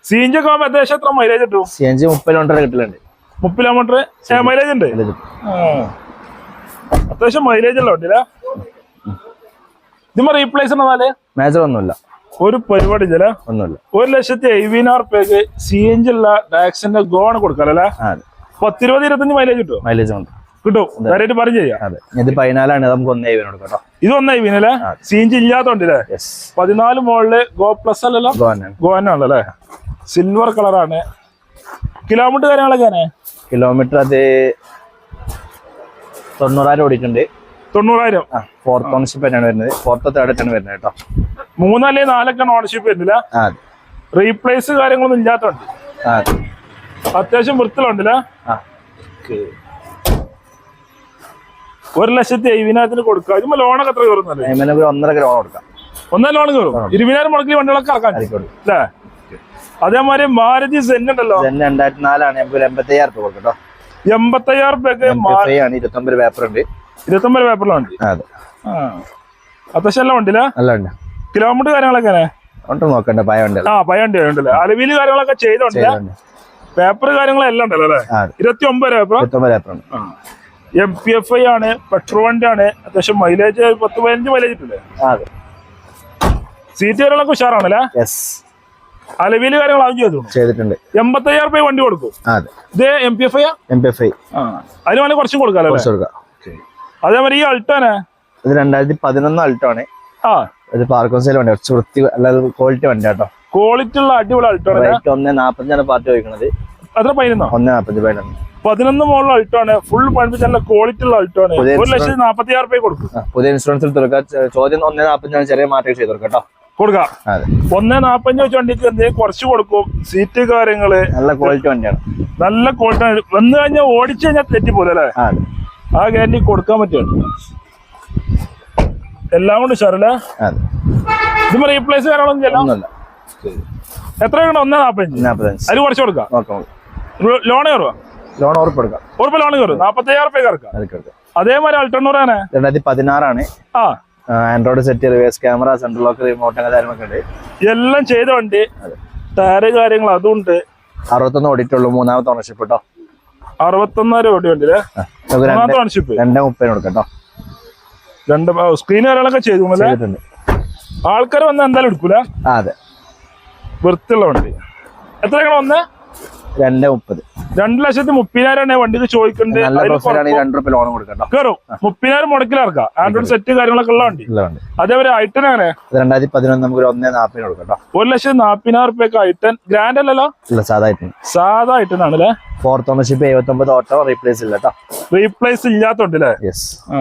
സി എൻ ജി ഒക്കെ ആകുമ്പോൾ ഏകദേശം എത്ര മൈലേജ് കിട്ടും? സി എൻ ജി മുപ്പത് കിലോമീറ്റർ കിട്ടലുണ്ട്. മുപ്പത് കിലോമീറ്റർ മൈലേജ് ഉണ്ട്. അത്യാവശ്യം മൈലേജ് ഉള്ള വണ്ടിയില്ല? ഇതുമ്പോ റീപ്ലേസ് എന്നാൽ? മേജർ ഒന്നുമില്ല. ഒരു പരിപാടി ചില ഒന്നുമില്ല. ഒരു ലക്ഷത്തി എഴുപതിനായിരം റുപ്യക്ക് സി എൻ ജി ഉള്ള ടാക്സിന്റെ ഗോൺ കൊടുക്കാല്ലേ പത്തിരുപത് ഇരുപത്തഞ്ച് മൈലേജ് കിട്ടും മൈലേജ് ഉണ്ട് കിട്ടും. ധൈര്യമായിട്ട് പറഞ്ഞു ചെയ്യാം. അതെ. ഇത് പതിനാലാണ് നമുക്ക് ഒന്ന് കൊടുക്കാം കേട്ടോ. ഇത് ഒന്നായി വീനല്ലേ സി എൻ ജി ഇല്ലാത്തോണ്ടല്ലേ? പതിനാല് മോളിൽ ഗോ പ്ലസ് അല്ലല്ലോ? ഗോ തന്നെയാണ് ഗോവാനാണല്ലേ സിൽവർ കളറാണ് കിലോമീറ്റർ കാര്യങ്ങളൊക്കെ കിലോമീറ്റർ അത് തൊണ്ണൂറായിരം ഓടിയിട്ടുണ്ട്. തൊണ്ണൂറായിരം. ആ ഫോർത്ത് ഓണർഷിപ്പ് തന്നെയാണ് വരുന്നത്. ഫോർത്ത് തേർഡ് ആണ് വരുന്നത് കേട്ടോ. മൂന്നല്ലേ നാലൊക്കെ ഓണർഷിപ്പ് വരുന്നില്ല റീപ്ലേസ് കാര്യങ്ങളൊന്നും ഇല്ലാത്തതുണ്ട് അത്യാവശ്യം വൃത്തിലുണ്ടല്ലേ ഒരു ലക്ഷത്തി എഴുപതിനായിരത്തിന് കൊടുക്കുക ഇതുമ്പോ ലോണൊക്കെ എത്ര കയറുന്നല്ലേ ഒന്നര കിലോ കൊടുക്കാം. ഒന്നര ലോൺ കയറും. ഇരുപതിനായിരം മുടക്കി വണ്ടികളൊക്കെ ഇറക്കാൻ. അല്ലേ? അതേമാതിരി മാരുതി സെൻ ഉണ്ടല്ലോ. സെൻ രണ്ടായിരത്തി നാലാണ് എൺപത്തി എൺപത്തയ്യായിരം രൂപ കൊടുക്കട്ടോ കേട്ടോ. എൺപത്തയ്യായിരം രൂപയൊക്കെ ഇരുപത്തി ഇരുപത്തൊമ്പത് പേപ്പർ ഉണ്ട്. ഇരുപത്തൊമ്പത് പേപ്പറിലെ വണ്ടി അതെ. ആ. അത്യാവശ്യം എല്ലാം ഉണ്ടല്ലേ? എല്ലാം ഉണ്ട് കിലോമീറ്റർ കാര്യങ്ങളൊക്കെ ഉണ്ട് നോക്കണ്ട ഭയ ഉണ്ട് ആ പയ ഉണ്ട് ഉണ്ടല്ലേ അലവിൽ കാര്യങ്ങളൊക്കെ ചെയ്തോണ്ടല്ലേ പേപ്പർ കാര്യങ്ങളെല്ലാം ഉണ്ടല്ലോ അല്ലേ? ആ അതെ. ഇരുപത്തി ഒമ്പത് പേപ്പർ ഇരുപത്തൊമ്പത് paper M P F I ആണ് പെട്രോൾ വണ്ടി ആണ് അത്യാവശ്യം മൈലേജ് പത്ത് പതിനഞ്ച് മൈലേജ് അതെ. സീറ്റ് കാര്യങ്ങളൊക്കെ ഉഷാറാണല്ലേ? യെസ് കാര്യങ്ങളാവും ചെയ്തു? ചെയ്തിട്ടുണ്ട്. എൺപത്തയ്യായിരം രൂപ വണ്ടി കൊടുക്കും. അതെ. ഇത് M P F I M P F I അതിന് വേണമെങ്കിൽ കുറച്ചും കൊടുക്കാം കുറച്ച് കൊടുക്കാം. അതേമാതിരി ഈ അൾട്ടാനെ ഇത് രണ്ടായിരത്തി പതിനൊന്ന് അൾട്ടോ ആണ്. ആ. ഇത് പാർക്കോൺസൈൽ വണ്ടി കുറച്ച് വൃത്തി അല്ലാതെ ക്വാളിറ്റി വണ്ടി കേട്ടോ. ക്വാളിറ്റി ഉള്ള അടിപൊളി അൾട്ടാണ് റേറ്റ് ഒന്ന് നാപ്പത്തഞ്ചാണ് പാർട്ടി ചോദിക്കുന്നത് അത്ര പതിനൊന്നോ? ഒന്ന് നാപ്പത്തി പതിനൊന്ന്. പതിനൊന്ന് മോളിൽ അൾട്ടാണ് ഫുൾ പണിപ്പിച്ച നല്ല ക്വാളിറ്റി ഉള്ള അൾട്ടാണ് ആണ്. ഒരു ലക്ഷത്തി നാപ്പത്തി ആറ് രൂപ കൊടുക്കും പുതിയ ഇൻഷുറൻസിൽ തുറക്കാം ചോദ്യം ഒന്ന് നാപ്പത്തഞ്ചാണ് ചെറിയ മാറ്റം ചെയ്ത് കൊടുക്കാം കേട്ടോ. കൊടുക്കാം. ഒന്ന് നാപ്പഞ്ച് വെച്ച് വണ്ടിക്ക് എന്തെങ്കിലും കുറച്ച് കൊടുക്കും. സീറ്റ് കാര്യങ്ങൾ. നല്ല ക്വാളിറ്റി വണ്ടിയാണ്. നല്ല ക്വാളിറ്റി വന്നു കഴിഞ്ഞാൽ ഓടിച്ചു കഴിഞ്ഞാൽ തെറ്റിപ്പോലെ അല്ലേ? ആ ഗ്യാരണ്ടി കൊടുക്കാൻ പറ്റും എല്ലാം കൊണ്ട് ഷറല്ലേ റീപ്ലേസ് കാര്യങ്ങളൊന്നും എത്ര കിട്ടണം ഒന്നേ നാപ്പത്തഞ്ച്. അതിൽ കുറച്ച് കൊടുക്കാം. ലോൺ കയറുക ലോൺ ഉറപ്പ് കൊടുക്കാം ഉറപ്പ് ലോൺ കയറും. നാപ്പത്തയ്യായിരം റുപ്യ എടുക്കാം അതേമാതിരി അൾട്ടണ്ണൂറാണ് രണ്ടായിരത്തി പതിനാറാണ് ആ. Android set reverse camera central lock remote കാര്യങ്ങളൊക്കെ ഉണ്ട്. എല്ലാം ചെയ്ത വണ്ടി. ടയർ ടയറ് കാര്യങ്ങൾ അതുണ്ട് അറുപത്തൊന്ന് ഓടിയിട്ടുള്ളൂ. മൂന്നാമത്തെ ഓണർഷിപ്പ് കേട്ടോ അറുപത്തൊന്നായിരം കോടി ആ, നമുക്ക് രണ്ട് രണ്ടേ മുപ്പതിന് കൊടുക്കാം കേട്ടോ. രണ്ട് സ്ക്രീൻ കാര്യങ്ങളൊക്കെ ചെയ്തിട്ടുണ്ട്. ആൾക്കാർ വന്നാൽ എന്തായാലും എടുക്കൂല? അതെ. വൃത്തിയുള്ള വണ്ടി. എത്ര വന്ന്? രണ്ടേ മുപ്പത്. രണ്ട് ലക്ഷത്തി മുപ്പതിനായിരം വണ്ടിക്ക് ചോദിക്കുന്നുണ്ട് നല്ല അതിൽ പ്രൊഫൈൽ ആണെങ്കിൽ രണ്ട് റുപ്യ ലോൺ കൊടുക്കട്ടോ കയറും മുപ്പതിനായിരം മുടക്കിൽ ഇറക്കാം. ആൻഡ്രോയിഡ് സെറ്റ് കാര്യങ്ങളൊക്കെ ഉള്ള വണ്ടി. വണ്ടി. അതേപോലെ ഐട്ടൻ അങ്ങനെ ഇത് രണ്ടായിരത്തി പതിനൊന്ന് നമുക്ക് ഒന്നേ നാൽപ്പതിന് കൊടുക്കണ്ട ഒരു ലക്ഷത്തി നാപ്പതിനായിരം റുപ്യക്ക് ഐട്ടൻ ഗ്രാൻഡ് അല്ലല്ലോ? ഇല്ല ഐറ്റൻ സാധാ ഐട്ടൻ ആണല്ലേ ഫോർത്ത് ഓണർഷിപ്പ് എഴുപത്തൊമ്പത് ഓട്ടോ റീപ്ലേസ് ഇല്ല കേട്ടോ. റീപ്ലേസ് ഇല്ലാത്തോണ്ടല്ലേ യെസ് ആ.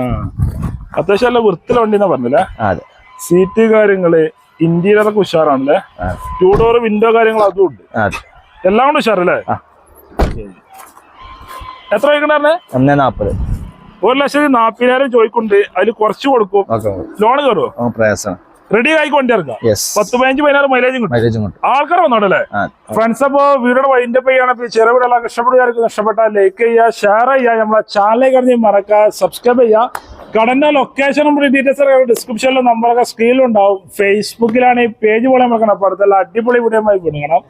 അത്യാവശ്യം നല്ല വൃത്തിയുള്ള വണ്ടി എന്നാ പറഞ്ഞില്ലേ അതെ. സീറ്റ് കാര്യങ്ങൾ ഇന്റീരിയറൊക്കെ ഉഷാറാണല്ലേ? ആ. ടൂ ഡോർ വിൻഡോ കാര്യങ്ങൾ അതും ഉണ്ട്. അതെ. എല്ലാം കൊണ്ട് ഉഷാറല്ലേ. എത്ര ചോദിക്കണ്ടേ ഒന്നേ നാപ്പത്. ഒരു ലക്ഷത്തി നാപ്പതിനായിരം ചോദിക്കുന്നുണ്ട്. അതിൽ കുറച്ച് കൊടുക്കും. ലോണ് ലോൺ കയറുമോ നമുക്ക് പ്രയാസമാണ് റെഡി ആയി യെസ് പത്ത് പതിനഞ്ച് പതിനാറ് മൈലേജും കിട്ടും ആൾക്കാർ വന്നോട്ടല്ലേ ഫ്രണ്ട്സ് അപ്പോ വീടോട് വൈൻഡ് അപ്പ് ചെയ്യണം ചെറുവിടുള്ള കഷ്ടപ്പെടുകയായിരിക്കും കഷ്ടപ്പെട്ടാൽ ലൈക്ക് ചെയ്യുക ഷെയർ ചെയ്യുക. നമ്മളെ ചാനലിൽ കഴിഞ്ഞ് മറക്കുക. സബ്സ്ക്രൈബ് ചെയ്യുക. കടന്റെ ലൊക്കേഷനും ഡീറ്റെയിൽസ് ഡിസ്ക്രിപ്ഷനിലും നമ്പറൊക്കെ സ്ക്രീനിലുണ്ടാവും ഫേസ്ബുക്കിലാണ് ഈ പേജ് പോലെ നമ്മൾ അടുത്തുള്ള അടിപൊളി വീഡിയോ കൊടുക്കണം